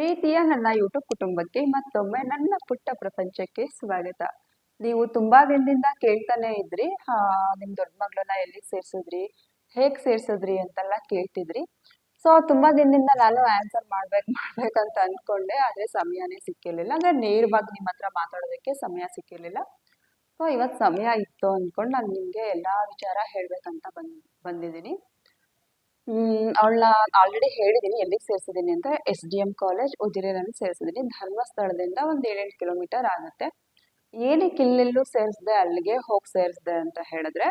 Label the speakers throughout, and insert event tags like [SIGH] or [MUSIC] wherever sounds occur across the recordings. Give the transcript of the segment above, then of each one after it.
Speaker 1: ಪ್ರೀತಿಯ ನನ್ನ ಯೂಟ್ಯೂಬ್ ಕುಟುಂಬಕ್ಕೆ ಮತ್ತೊಮ್ಮೆ ನನ್ನ ಪುಟ್ಟ ಪ್ರಪಂಚಕ್ಕೆ ಸ್ವಾಗತ. ನೀವು ತುಂಬಾ ದಿನದಿಂದ ಕೇಳ್ತಾನೆ ಇದ್ರಿ. ಆ, ನಿಮ್ ದೊಡ್ಡ ಮಗಳನ್ನ ಎಲ್ಲಿ ಸೇರ್ಸಿದ್ರಿ? ಹೇಗ್ ಸೇರ್ಸಿದ್ರಿ ಅಂತೆಲ್ಲ ಕೇಳ್ತಿದ್ರಿ. ಸೊ ತುಂಬಾ ದಿನದಿಂದ ನಾನು ಆನ್ಸರ್ ಮಾಡ್ಬೇಕು ಮಾಡ್ಬೇಕಂತ ಅನ್ಕೊಂಡೆ. ಆದ್ರೆ ಸಮಯನೇ ಸಿಕ್ಕಿರ್ಲಿಲ್ಲ. ಅಂದ್ರೆ ನೇರವಾಗಿ ನಿಮ್ಮ ಹತ್ರ ಮಾತಾಡೋದಕ್ಕೆ ಸಮಯ ಸಿಕ್ಕಿರ್ಲಿಲ್ಲ. ಸೊ ಇವತ್ತು ಸಮಯ ಇತ್ತು ಅನ್ಕೊಂಡು ನಾನು ನಿಮ್ಗೆ ಎಲ್ಲಾ ವಿಚಾರ ಹೇಳ್ಬೇಕಂತ ಬಂದ್ ಬಂದಿದ್ದೀನಿ. ಅವಳನ್ನ ಆಲ್ರೆಡಿ ಹೇಳಿದೀನಿ, ಎಲ್ಲಿಗೆ ಸೇರ್ಸಿದೀನಿ ಅಂತ ಎಸ್ ಡಿ ಎಂ ಕಾಲೇಜ್ ಉಜಿರೆನಲ್ಲಿ ಸೇರ್ಸಿದೀನಿ. ಧರ್ಮಸ್ಥಳದಿಂದ ಒಂದು ಏಳೆಂಟು ಕಿಲೋಮೀಟರ್ ಆಗುತ್ತೆ. ಏನಕ್ಕೆ ಇಲ್ಲೆಲ್ಲೂ ಸೇರಿಸ್ದೆ, ಅಲ್ಲಿಗೆ ಹೋಗಿ ಸೇರಿಸ್ದೆ ಅಂತ ಹೇಳಿದ್ರೆ,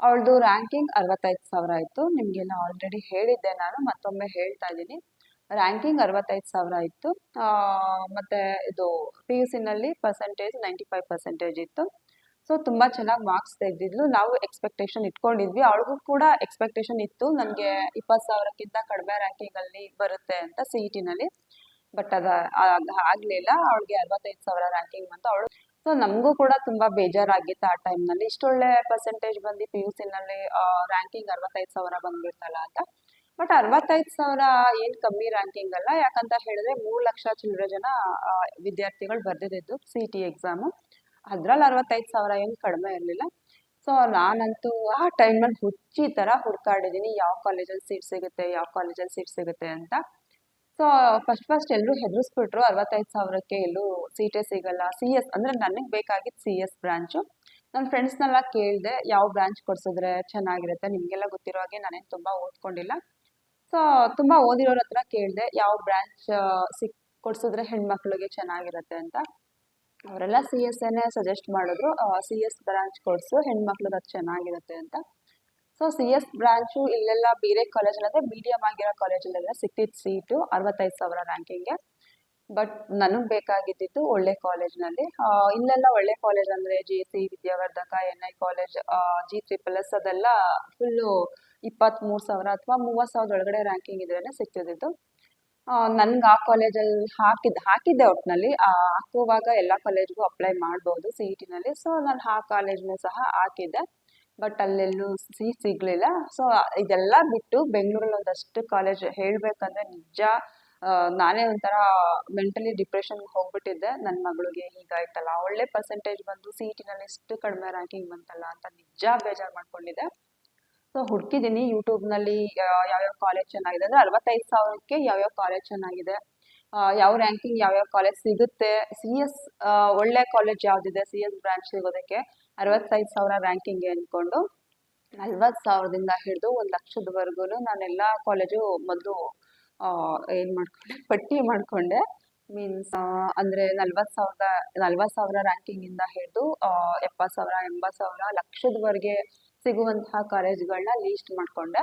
Speaker 1: ಅವಳದು ರ್ಯಾಂಕಿಂಗ್ ಅರವತ್ತೈದು ಸಾವಿರ ಇತ್ತು. ನಿಮಗೆಲ್ಲ ಆಲ್ರೆಡಿ ಹೇಳಿದ್ದೆ ನಾನು, ಮತ್ತೊಮ್ಮೆ ಹೇಳ್ತಾ ಇದ್ದೀನಿ. ರ್ಯಾಂಕಿಂಗ್ ಅರವತ್ತೈದು ಸಾವಿರ ಇತ್ತು. ಮತ್ತೆ ಇದು ಪಿ ಯು ಸಿನಲ್ಲಿ ಪರ್ಸೆಂಟೇಜ್ ನೈಂಟಿ ಫೈವ್ ಪರ್ಸೆಂಟೇಜ್ ಇತ್ತು. ಸೊ, ತುಂಬಾ ಚೆನ್ನಾಗಿ ಮಾರ್ಕ್ಸ್ ತೆಗೆದಿದ್ಲು. ನಾವು ಎಕ್ಸ್ಪೆಕ್ಟೇಷನ್ ಇಟ್ಕೊಂಡಿದ್ವಿ. ಅವಳಿಗೂ ಕೂಡ ಎಕ್ಸ್ಪೆಕ್ಟೇಷನ್ ಇತ್ತು. ನನಗೆ ಇಪ್ಪತ್ತು ಸಾವಿರಕ್ಕಿಂತ ಕಡಿಮೆ ರ್ಯಾಂಕಿಂಗ್ ಅಲ್ಲಿ ಬರುತ್ತೆ ಅಂತ ಸಿ ಇ ಟಿನಲ್ಲಿ ಬಟ್ ಅದು ಆಗಲಿಲ್ಲ. ಅವಳಿಗೆ ಅರವತ್ತೈದು ಸಾವಿರ ರ್ಯಾಂಕಿಂಗ್ ಬಂತು. ಅವಳು, ಸೊ, ನಮಗೂ ಕೂಡ ತುಂಬಾ ಬೇಜಾರಾಗಿತ್ತು ಆ ಟೈಮ್ನಲ್ಲಿ ಇಷ್ಟೊಳ್ಳೆ ಪರ್ಸೆಂಟೇಜ್ ಬಂದು ಪಿ ಯು ಸಿನಲ್ಲಿ ರ್ಯಾಂಕಿಂಗ್ ಅರವತ್ತೈದು ಸಾವಿರ ಬಂದ್ಬಿಡ್ತಲ್ಲ ಅಂತ. ಬಟ್ ಅರವತ್ತೈದು ಸಾವಿರ ಏನ್ ಕಮ್ಮಿ ರ್ಯಾಂಕಿಂಗ್ ಅಲ್ಲ. ಯಾಕಂತ ಹೇಳಿದ್ರೆ ಮೂರು ಲಕ್ಷ ಚಿಲ್ಲರೆ ಜನ ವಿದ್ಯಾರ್ಥಿಗಳು ಬರ್ದಿದ್ದು ಸಿ ಟಿ ಎಕ್ಸಾಮು ಅದ್ರಲ್ಲಿ ಅರವತ್ತೈದು ಸಾವಿರ ಏನು ಕಡಿಮೆ ಇರಲಿಲ್ಲ. ಸೊ ನಾನಂತೂ ಆ ಟೈಮಲ್ಲಿ ಹುಚ್ಚಿ ಥರ ಹುಡ್ಕಾಡಿದ್ದೀನಿ ಯಾವ ಕಾಲೇಜಲ್ಲಿ ಸೀಟ್ ಸಿಗುತ್ತೆ, ಯಾವ ಕಾಲೇಜಲ್ಲಿ ಸೀಟ್ ಸಿಗುತ್ತೆ ಅಂತ. ಸೊ ಫಸ್ಟ್ ಫಸ್ಟ್ ಎಲ್ಲರೂ ಹೆದರಿಸ್ಬಿಟ್ರು ಅರವತ್ತೈದು ಸಾವಿರಕ್ಕೆ ಎಲ್ಲೂ ಸೀಟೇ ಸಿಗಲ್ಲ. ಸಿ ಎಸ್ ಅಂದರೆ ನನಗೆ ಬೇಕಾಗಿತ್ತು ಸಿ ಎಸ್ ಬ್ರಾಂಚು ನನ್ನ ಫ್ರೆಂಡ್ಸ್ನೆಲ್ಲ ಕೇಳಿದೆ, ಯಾವ ಬ್ರಾಂಚ್ ಕೊಡಿಸಿದ್ರೆ ಚೆನ್ನಾಗಿರುತ್ತೆ? ನಿಮಗೆಲ್ಲ ಗೊತ್ತಿರೋ ಹಾಗೆ ನಾನೇನು ತುಂಬ ಓದ್ಕೊಂಡಿಲ್ಲ. ಸೊ ತುಂಬ ಓದಿರೋರ ಹತ್ರ ಕೇಳಿದೆ, ಯಾವ ಬ್ರಾಂಚ್ ಸಿಕ್, ಕೊಡಿಸಿದ್ರೆ ಹೆಣ್ಮಕ್ಳಿಗೆ ಚೆನ್ನಾಗಿರುತ್ತೆ? ಅಂತ. ಅವರೆಲ್ಲ ಸಿ ಎಸ್ ಎನ್ ಸಜೆಸ್ಟ್ ಮಾಡಿದ್ರು. ಸಿ ಎಸ್ ಬ್ರಾಂಚ್ ಕೋರ್ಸ್ ಹೆಣ್ಮಕ್ಳಿಗೆ ಅದು ಚೆನ್ನಾಗಿರುತ್ತೆ ಅಂತ. ಸೊ ಸಿ ಎಸ್ ಬ್ರಾಂಚು ಇಲ್ಲೆಲ್ಲ ಬೇರೆ ಅಂದ್ರೆ ಮೀಡಿಯಂ ಆಗಿರೋ ಕಾಲೇಜಲ್ಲೆಲ್ಲ ಸಿಕ್ತಿತ್ತು ಸೀಟು ಅರವತ್ತೈದು ಸಾವಿರ ರ್ಯಾಂಕಿಂಗ್ಗೆ ಬಟ್ ನನಗೆ ಬೇಕಾಗಿದ್ದಿದ್ದು ಒಳ್ಳೆ ಕಾಲೇಜ್ನಲ್ಲಿ ಇಲ್ಲೆಲ್ಲ ಒಳ್ಳೆ ಕಾಲೇಜ್ ಅಂದರೆ S C Vidyavardhaka N I college G triple S ಅದೆಲ್ಲ ಫುಲ್ಲು ಇಪ್ಪತ್ತ್ಮೂರು ಸಾವಿರ ಅಥವಾ ಮೂವತ್ತು ಸಾವಿರದ ಒಳಗಡೆ ರ್ಯಾಂಕಿಂಗ್ ಇದ್ರೇ ಸಿಗ್ತಿದ್ದಿದ್ದು ನನ್ಗೆ ಆ ಕಾಲೇಜಲ್ಲಿ ಹಾಕಿದ್ದು ಹಾಕಿದ್ದೆ ಒಟ್ಟಿನಲ್ಲಿ ಹಾಕುವಾಗ ಎಲ್ಲ ಕಾಲೇಜ್ಗೂ ಅಪ್ಲೈ ಮಾಡ್ಬೋದು ಸಿ ಇ ಟಿನಲ್ಲಿ ಸೊ ನಾನು ಆ ಕಾಲೇಜ್ನೂ ಸಹ ಹಾಕಿದ್ದೆ. ಬಟ್ ಅಲ್ಲೆಲ್ಲೂ ಸೀಟ್ ಸಿಗಲಿಲ್ಲ. ಸೊ ಇದೆಲ್ಲ ಬಿಟ್ಟು ಬೆಂಗಳೂರಲ್ಲಿ ಒಂದಷ್ಟು ಕಾಲೇಜ್ ಹೇಳಬೇಕಂದ್ರೆ ನಿಜ ನಾನೇ ಒಂಥರ ಮೆಂಟಲಿ ಡಿಪ್ರೆಷನ್ಗೆ ಹೋಗ್ಬಿಟ್ಟಿದ್ದೆ. ನನ್ನ ಮಗಳಿಗೆ ಹೀಗಾಯ್ತಲ್ಲ ಒಳ್ಳೆ ಪರ್ಸೆಂಟೇಜ್ ಬಂದು ಸಿ ಇ ಟಿನಲ್ಲಿ ಇಷ್ಟು ಕಡಿಮೆ ರ್ಯಾಂಕಿಂಗ್ ಬಂತಲ್ಲ ಅಂತ ನಿಜ ಬೇಜಾರು ಮಾಡ್ಕೊಂಡಿದ್ದೆ. ಸೊ ಹುಡುಕಿದ್ದೀನಿ ಯೂಟ್ಯೂಬ್ನಲ್ಲಿ ಯಾವ್ಯಾವ ಕಾಲೇಜ್ ಚೆನ್ನಾಗಿದೆ ಅಂದರೆ ಅರವತ್ತೈದು ಸಾವಿರಕ್ಕೆ ಯಾವ್ಯಾವ ಕಾಲೇಜ್ ಚೆನ್ನಾಗಿದೆ. ಯಾವ ರ್ಯಾಂಕಿಂಗ್ ಯಾವ್ಯಾವ ಕಾಲೇಜ್ ಸಿಗುತ್ತೆ. ಸಿ ಎಸ್ ಒಳ್ಳೆ ಕಾಲೇಜ್ ಯಾವುದಿದೆ? ಸಿ ಎಸ್ ಬ್ರಾಂಚ್ ಸಿಗೋದಕ್ಕೆ ಅರವತ್ತೈದು ಸಾವಿರ ರ್ಯಾಂಕಿಂಗ್ ಅಂದ್ಕೊಂಡು ನಲ್ವತ್ತು ಸಾವಿರದಿಂದ ಹಿಡಿದು ಒಂದು ಲಕ್ಷದವರೆಗೂ ನಾನೆಲ್ಲ ಕಾಲೇಜು ಮೊದಲು ಏನು ಮಾಡ್ಕೊಂಡೆ? [LAUGHS] ಪಟ್ಟಿ ಮಾಡಿಕೊಂಡೆ. ಮೀನ್ಸ್ ಅಂದರೆ ನಲ್ವತ್ತು ಸಾವಿರದ, ನಲ್ವತ್ತು ಸಾವಿರ ರ್ಯಾಂಕಿಂಗಿಂದ ಹಿಡಿದು ಎಪ್ಪತ್ತು ಸಾವಿರ, ಎಂಬತ್ತು ಸಾವಿರ ಲಕ್ಷದವರೆಗೆ ಸಿಗುವಂತಹ ಕಾಲೇಜ್ಗಳನ್ನ ಲೀಸ್ಟ್ ಮಾಡಿಕೊಂಡೆ.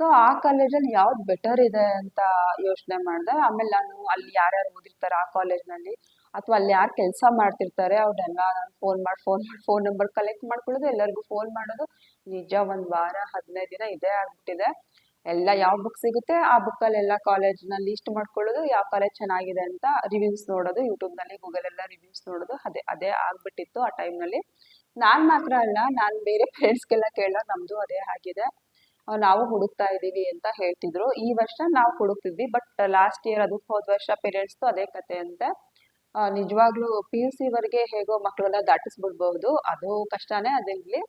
Speaker 1: ಸೊ ಆ ಕಾಲೇಜಲ್ಲಿ ಯಾವ್ದು ಬೆಟರ್ ಇದೆ ಅಂತ ಯೋಚನೆ ಮಾಡಿದೆ. ಆಮೇಲೆ ನಾನು ಅಲ್ಲಿ ಯಾರ್ಯಾರು ಓದಿರ್ತಾರೆ ಆ ಕಾಲೇಜ್ನಲ್ಲಿ ಅಥವಾ ಅಲ್ಲಿ ಯಾರು ಕೆಲಸ ಮಾಡ್ತಿರ್ತಾರೆ? ಅವ್ರನ್ನೆಲ್ಲ ನಾನು ಫೋನ್ ಮಾಡಿ ಫೋನ್ ಮಾಡಿ ಫೋನ್ ನಂಬರ್ ಕಲೆಕ್ಟ್ ಮಾಡ್ಕೊಳ್ಳೋದು, ಎಲ್ಲರಿಗೂ ಫೋನ್ ಮಾಡೋದು ನಿಜ ಒಂದು ವಾರ ಹದಿನೈದು ದಿನ ಇದೇ ಆಗ್ಬಿಟ್ಟಿದೆ. ಎಲ್ಲ ಯಾವ ಬುಕ್ ಸಿಗುತ್ತೆ, ಆ ಬುಕ್ಕಲ್ಲೆಲ್ಲ ಕಾಲೇಜ್ನ ಲೀಸ್ಟ್ ಮಾಡ್ಕೊಳ್ಳೋದು, ಯಾವ ಕಾಲೇಜ್ ಚೆನ್ನಾಗಿದೆ ಅಂತ ರಿವ್ಯೂಸ್ ನೋಡೋದು ಯೂಟ್ಯೂಬ್ನಲ್ಲಿ ಗೂಗಲೆಲ್ಲ ರಿವ್ಯೂಸ್ ನೋಡೋದು, ಅದೇ ಅದೇ ಆಗ್ಬಿಟ್ಟಿತ್ತು ಆ ಟೈಮ್ನಲ್ಲಿ ನಾನು ಮಾತ್ರ ಅಲ್ಲ, ನಾನು ಬೇರೆ ಫ್ರೆಂಡ್ಸ್ಗೆಲ್ಲ ಕೇಳೋ ನಮ್ಮದು ಅದೇ ಆಗಿದೆ. ನಾವು ಹುಡುಕ್ತಾ ಇದ್ದೀವಿ ಅಂತ ಹೇಳ್ತಿದ್ರು. ಈ ವರ್ಷ ನಾವು ಹುಡುಕ್ತಿದ್ವಿ ಬಟ್ ಲಾಸ್ಟ್ ಇಯರ್ ಅದಕ್ಕೆ ಹೋದ ವರ್ಷ ಪೇರೆಂಟ್ಸ್ದು ಅದೇ ಕತೆ ಅಂತೆ. ನಿಜವಾಗ್ಲೂ ಪಿ ಯು ಸಿವರೆಗೆ ಹೇಗೋ ಮಕ್ಕಳನ್ನ ದಾಟಿಸ್ಬಿಡ್ಬಹುದು ಅದು ಕಷ್ಟನೇ ಅದಿರ್ಲಿ.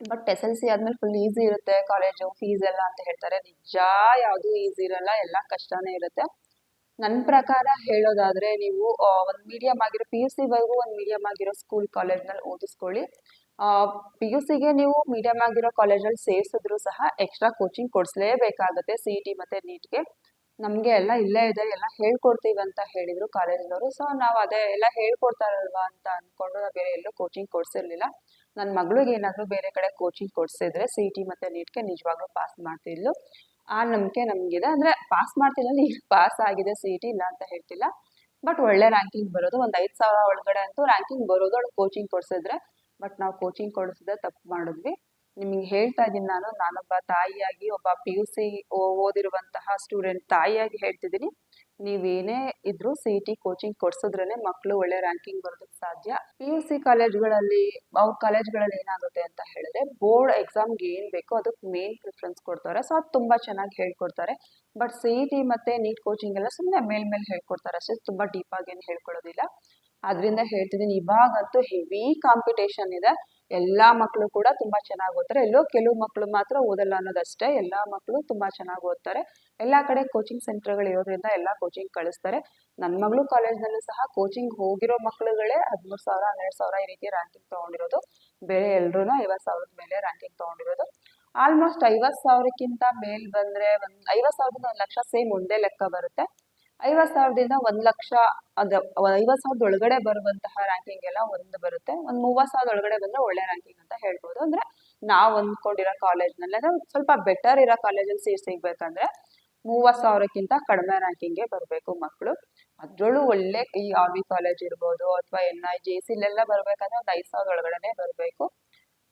Speaker 1: ಬಟ್ ಎಸ್ ಎಲ್ ಸಿ ಆದ್ಮೇಲೆ ಫುಲ್ ಈಸಿ ಇರುತ್ತೆ ಕಾಲೇಜು ಫೀಸ್ ಎಲ್ಲ ಅಂತ ಹೇಳ್ತಾರೆ. ನಿಜ, ಯಾವುದು ಈಸಿ ಇರಲ್ಲ, ಎಲ್ಲ ಕಷ್ಟನೇ ಇರುತ್ತೆ. ನನ್ನ ಪ್ರಕಾರ ಹೇಳೋದಾದ್ರೆ ನೀವು ಒಂದು ಮೀಡಿಯಂ ಆಗಿರೋ ಪಿ ಯು ಸಿವರೆಗೂ ಒಂದು ಮೀಡಿಯಂ ಆಗಿರೋ ಸ್ಕೂಲ್ ಕಾಲೇಜ್ನಲ್ಲಿ ಓದಿಸ್ಕೊಳ್ಳಿ. ಪಿ ಯು ಸಿಗೆ ನೀವು ಮೀಡಿಯಂ ಆಗಿರೋ ಕಾಲೇಜಲ್ಲಿ ಸೇರಿಸಿದ್ರು ಸಹ ಎಕ್ಸ್ಟ್ರಾ ಕೋಚಿಂಗ್ ಕೊಡಿಸ್ಲೇಬೇಕಾಗುತ್ತೆ ಸಿ ಇ ಟಿ ಮತ್ತು ನೀಟ್ಗೆ ನಮಗೆ ಎಲ್ಲ ಇಲ್ಲೇ ಇದೆ, ಎಲ್ಲ ಹೇಳ್ಕೊಡ್ತೀವಿ ಅಂತ ಹೇಳಿದ್ರು ಕಾಲೇಜ್ನವರು ಸೊ ನಾವು ಅದೇ ಎಲ್ಲ ಹೇಳ್ಕೊಡ್ತಾರಲ್ವಾ ಅಂತ ಅಂದ್ಕೊಂಡು ನಾವು ಬೇರೆ ಎಲ್ಲೂ ಕೋಚಿಂಗ್ ಕೊಡಿಸಿರ್ಲಿಲ್ಲ. ನನ್ನ ಮಗಳಿಗೆ ಏನಾದರೂ ಬೇರೆ ಕಡೆ ಕೋಚಿಂಗ್ ಕೊಡ್ಸಿದ್ರೆ ಸಿ ಇ ಟಿ ಮತ್ತು ನೀಟ್ಗೆ ನಿಜವಾಗ್ಲೂ ಪಾಸ್ ಮಾಡ್ತಿದ್ಲು. ಆ ನಂಬಿಕೆ ನಮಗಿದೆ. ಅಂದರೆ ಪಾಸ್ ಮಾಡ್ತಿಲ್ಲ ಈಗ ಪಾಸ್ ಆಗಿದೆ ಸಿ ಇ ಟಿ ಇಲ್ಲ ಅಂತ ಹೇಳ್ತಿಲ್ಲ. ಬಟ್ ಒಳ್ಳೆ ರ್ಯಾಂಕಿಂಗ್ ಬರೋದು. ಒಂದು ಐದು ಸಾವಿರ ಒಳಗಡೆ ಅಂತೂ ರ್ಯಾಂಕಿಂಗ್ ಬರೋದು ಅವಳು ಕೋಚಿಂಗ್ ಕೊಡಿಸಿದ್ರೆ. ಬಟ್ ನಾವು ಕೋಚಿಂಗ್ ಕೊಡಿಸಿದ್ರೆ ತಪ್ಪು ಮಾಡಿದ್ವಿ. ನಿಮಗೆ ಹೇಳ್ತಾ ಇದ್ದೀನಿ ನಾನು. ನಾನೊಬ್ಬ ತಾಯಿಯಾಗಿ, ಒಬ್ಬ ಪಿ ಯು ಸಿ ಓದಿರುವಂತಹ ಸ್ಟೂಡೆಂಟ್ ತಾಯಿಯಾಗಿ ಹೇಳ್ತಿದ್ದೀನಿ. ನೀವೇನೇ ಇದ್ರೂ ಸಿ ಕೋಚಿಂಗ್ ಕೊಡ್ಸಿದ್ರೇನೆ ಮಕ್ಕಳು ಒಳ್ಳೆ ರ್ಯಾಂಕಿಂಗ್ ಬರೋದಕ್ಕೆ ಸಾಧ್ಯ. ಪಿ ಯು ಸಿ ಕಾಲೇಜ್ಗಳಲ್ಲಿ ಅವ್ರ ಕಾಲೇಜ್ಗಳಲ್ಲಿ ಏನಾಗುತ್ತೆ ಅಂತ ಹೇಳಿದ್ರೆ ಬೋರ್ಡ್ ಎಕ್ಸಾಮ್ಗೆ ಏನು ಬೇಕೋ ಅದಕ್ಕೆ ಮೇನ್ ಪ್ರಿಫರೆನ್ಸ್ ಕೊಡ್ತಾರೆ. ಸೊ ಅದು ತುಂಬ ಚೆನ್ನಾಗಿ ಹೇಳ್ಕೊಡ್ತಾರೆ. ಬಟ್ ಸಿ ಇ ಟಿ ಮತ್ತು ನೀಟ್ ಕೋಚಿಂಗ್ ಎಲ್ಲ ಸುಮ್ಮನೆ ಮೇಲ್ಮೇಲೆ ಹೇಳ್ಕೊಡ್ತಾರೆ ಅಷ್ಟೇ. ತುಂಬ ಡೀಪಾಗಿ ಏನು ಹೇಳ್ಕೊಡೋದಿಲ್ಲ ಅದರಿಂದ ಹೇಳ್ತಿದ್ದೀನಿ ಇವಾಗಂತೂ ಹೆವಿ ಕಾಂಪಿಟೇಷನ್ ಇದೆ. ಎಲ್ಲ ಮಕ್ಕಳು ಕೂಡ ತುಂಬ ಚೆನ್ನಾಗಿ ಓದ್ತಾರೆ. ಎಲ್ಲೋ ಕೆಲವು ಮಕ್ಕಳು ಮಾತ್ರ ಓದಲ್ಲ ಅನ್ನೋದಷ್ಟೇ, ಎಲ್ಲ ಮಕ್ಕಳು ತುಂಬ ಚೆನ್ನಾಗಿ ಓದ್ತಾರೆ. ಎಲ್ಲ ಕಡೆ ಕೋಚಿಂಗ್ ಸೆಂಟರ್ಗಳು ಇರೋದ್ರಿಂದ ಎಲ್ಲ ಕೋಚಿಂಗ್ ಕಳಿಸ್ತಾರೆ. ನನ್ನ ಮಗಳು ಕಾಲೇಜ್ನಲ್ಲೂ ಸಹ ಕೋಚಿಂಗ್ ಹೋಗಿರೋ ಮಕ್ಕಳುಗಳೇ ಹದಿಮೂರು ಸಾವಿರ, ಹನ್ನೆರಡು ಸಾವಿರ ಈ ರೀತಿ ರ್ಯಾಂಕಿಂಗ್ ತೊಗೊಂಡಿರೋದು. ಬೇರೆ ಎಲ್ಲರೂ ಐವತ್ತು ಸಾವಿರದ ಮೇಲೆ ರ್ಯಾಂಕಿಂಗ್ ತೊಗೊಂಡಿರೋದು. ಆಲ್ಮೋಸ್ಟ್ ಐವತ್ತು ಸಾವಿರಕ್ಕಿಂತ ಮೇಲ್ ಬಂದರೆ ಒಂದು ಐವತ್ತು ಸಾವಿರದಿಂದ ಒಂದು ಲಕ್ಷ ಸೇಮ್ ಒಂದೇ ಲೆಕ್ಕ ಬರುತ್ತೆ. ಐವತ್ತು ಸಾವಿರದಿಂದ ಒಂದು ಲಕ್ಷ ಅದು ಐವತ್ತು ಸಾವಿರದ ಒಳಗಡೆ ಬರುವಂತಹ ರ್ಯಾಂಕಿಂಗ್ ಎಲ್ಲ ಒಂದು ಬರುತ್ತೆ. ಒಂದು ಮೂವತ್ತು ಸಾವಿರದ ಒಳಗಡೆ ಬಂದರೆ ಒಳ್ಳೆ ರ್ಯಾಂಕಿಂಗ್ ಅಂತ ಹೇಳ್ಬೋದು. ಅಂದರೆ ನಾವು ಅಂದ್ಕೊಂಡಿರೋ ಕಾಲೇಜ್ನಲ್ಲಿ ಅಂದರೆ ಸ್ವಲ್ಪ ಬೆಟರ್ ಇರೋ ಕಾಲೇಜಲ್ಲಿ ಸೀಟ್ ಸಿಗ್ಬೇಕಂದ್ರೆ ಮೂವತ್ತು ಸಾವಿರಕ್ಕಿಂತ ಕಡಿಮೆ ರ್ಯಾಂಕಿಂಗ್ಗೆ ಬರಬೇಕು ಮಕ್ಕಳು ಅದರಲ್ಲೂ ಒಳ್ಳೆ ಈ ಆರ್ ವಿ ಕಾಲೇಜ್ ಇರ್ಬೋದು, ಅಥವಾ ಎನ್ ಐ ಜೆ ಸಿಲೆಲ್ಲ ಬರಬೇಕಂದ್ರೆ ಒಂದು ಐದು ಸಾವಿರದ ಒಳಗಡೆ ಬರಬೇಕು.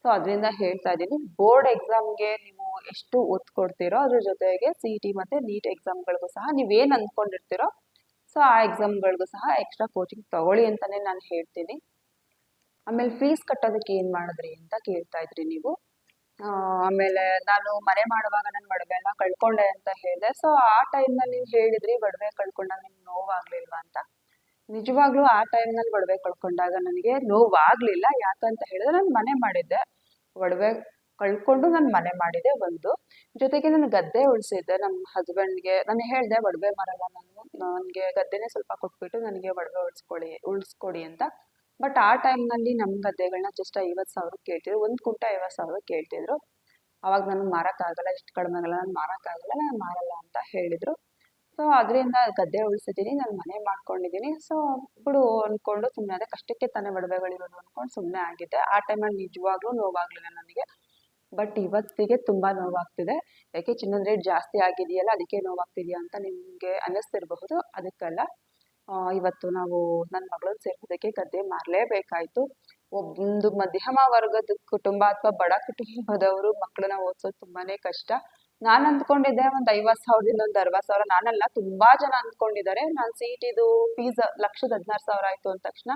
Speaker 1: ಸೊ ಅದರಿಂದ ಹೇಳ್ತಾ ಇದ್ದೀನಿ ಬೋರ್ಡ್ ಎಕ್ಸಾಮ್ಗೆ ನೀವು ಎಷ್ಟು ಒತ್ತು ಕೊಡ್ತೀರೋ ಅದ್ರ ಜೊತೆಗೆ ಸಿ ಇ ಟಿ ಮತ್ತು ನೀಟ್ ಎಕ್ಸಾಮ್ಗಳಿಗೂ ಸಹ ನೀವೇನು ಅಂದ್ಕೊಂಡಿರ್ತೀರೋ ಸೊ ಆ ಎಕ್ಸಾಮ್ಗಳಿಗೂ ಸಹ ಎಕ್ಸ್ಟ್ರಾ ಕೋಚಿಂಗ್ ತಗೊಳ್ಳಿ ಅಂತಲೇ ನಾನು ಹೇಳ್ತೀನಿ. ಆಮೇಲೆ ಫೀಸ್ ಕಟ್ಟೋದಕ್ಕೆ ಏನು ಮಾಡಿದ್ರಿ ಅಂತ ಕೇಳ್ತಾ ಇದ್ರಿ ನೀವು. ಆಮೇಲೆ ನಾನು ಮನೆ ಮಾಡುವಾಗ ನನ್ನ ಎಲ್ಲ ಕಳ್ಕೊಂಡೆ ಅಂತ ಹೇಳಿದೆ. ಸೊ ಆ ಟೈಮ್ನಲ್ಲಿ ನೀವು ಹೇಳಿದ್ರಿ, ಒಡವೆ ಕಳ್ಕೊಂಡಾಗ ನಿಮ್ಗೆ ನೋವಾಗ್ಲಿಲ್ವಾ ಅಂತ. ನಿಜವಾಗ್ಲೂ ಆ ಟೈಮ್ನಲ್ಲಿ ಒಡವೆ ಕಳ್ಕೊಂಡಾಗ ನನಗೆ ನೋವಾಗಲಿಲ್ಲ. ಯಾಕಂತ ಹೇಳಿದ್ರೆ ನಾನು ಮನೆ ಮಾಡಿದ್ದೆ. ಒಡವೆ ಕಳ್ಕೊಂಡು ನಾನು ಮನೆ ಮಾಡಿದೆ ಒಂದು. ಜೊತೆಗೆ ನಾನು ಗದ್ದೆ ಉಳಿಸಿದ್ದೆ. ನಮ್ಮ ಹಸ್ಬೆಂಡ್ಗೆ ನಾನು ಹೇಳಿದೆ, ಒಡವೆ ಮರಲ್ಲ ನಾನು, ನನಗೆ ಗದ್ದೆನೇ ಸ್ವಲ್ಪ ಕೊಟ್ಬಿಟ್ಟು ನನಗೆ ಒಡವೆ ಉಳಿಸ್ಕೊಳ್ಳಿ ಉಳಿಸ್ಕೊಡಿ ಅಂತ. ಬಟ್ ಆ ಟೈಮ್ನಲ್ಲಿ ನಮ್ಮ ಗದ್ದೆಗಳನ್ನ ಜಸ್ಟ್ ಐವತ್ತು ಸಾವಿರ ಕೇಳ್ತಿದ್ರು. ಒಂದು ಕುಂಟ ಐವತ್ತು ಸಾವಿರ ಕೇಳ್ತಿದ್ರು. ಅವಾಗ ನಾನು ಮಾರೋಕ್ಕಾಗಲ್ಲ, ಇಷ್ಟು ಕಡಿಮೆ ಆಗಲ್ಲ, ನಾನು ಮಾರೋಕ್ಕಾಗಲ್ಲ, ನಾನು ಮಾರಲ್ಲ ಅಂತ ಹೇಳಿದರು. ಸೊ ಅದರಿಂದ ಗದ್ದೆ ಉಳಿಸಿದ್ದೀನಿ, ನಾನು ಮನೆ ಮಾಡ್ಕೊಂಡಿದ್ದೀನಿ. ಸೊ ಬಿಡು ಅಂದ್ಕೊಂಡು ಸುಮ್ಮನೆ ಅದೇ ಕಷ್ಟಕ್ಕೆ ತಾನೇ ಬಡವೆಗಳಿರೋದು ಅಂದ್ಕೊಂಡು ಸುಮ್ಮನೆ ಆಗಿದ್ದೆ ಆ ಟೈಮಲ್ಲಿ ನಿಜವಾಗ್ಲೂ ನೋವಾಗಲಿಲ್ಲ ನನಗೆ. ಬಟ್ ಇವತ್ತಿಗೆ ತುಂಬ ನೋವಾಗ್ತಿದೆ. ಯಾಕೆ ಚಿನ್ನದ ರೇಟ್ ಜಾಸ್ತಿ ಆಗಿದೆಯಲ್ಲ, ಅದಕ್ಕೆ ನೋವಾಗ್ತಿದೆಯಾ ಅಂತ ನಿಮಗೆ ಅನ್ನಿಸ್ತಿರಬಹುದು. ಅದಕ್ಕಲ್ಲ ಇವತ್ತು ನಾವು ನನ್ನ ಮಗಳನ್ನ ಸೇರಿಸೋದಕ್ಕೆ ಗದ್ದೆ ಮಾರಲೇಬೇಕಾಯ್ತು. ಒಂದು ಮಧ್ಯಮ ವರ್ಗದ ಕುಟುಂಬ ಅಥವಾ ಬಡ ಕುಟುಂಬದವರು ಮಕ್ಕಳನ್ನ ಓದಿಸೋದು ತುಂಬಾನೇ ಕಷ್ಟ. ನಾನು ಅಂದ್ಕೊಂಡಿದ್ದೆ ಒಂದು ಐವತ್ತು ಸಾವಿರದಿಂದ ಒಂದು ಅರವತ್ತು ಸಾವಿರ. ನಾನಲ್ಲ, ತುಂಬಾ ಜನ ಅಂದ್ಕೊಂಡಿದ್ದಾರೆ. ನಾನು ಸಿ ಇ ಟಿದು ಫೀಸ್ ಲಕ್ಷದ ಹದಿನಾರು ಸಾವಿರ ಆಯ್ತು ಅಂದ ತಕ್ಷಣ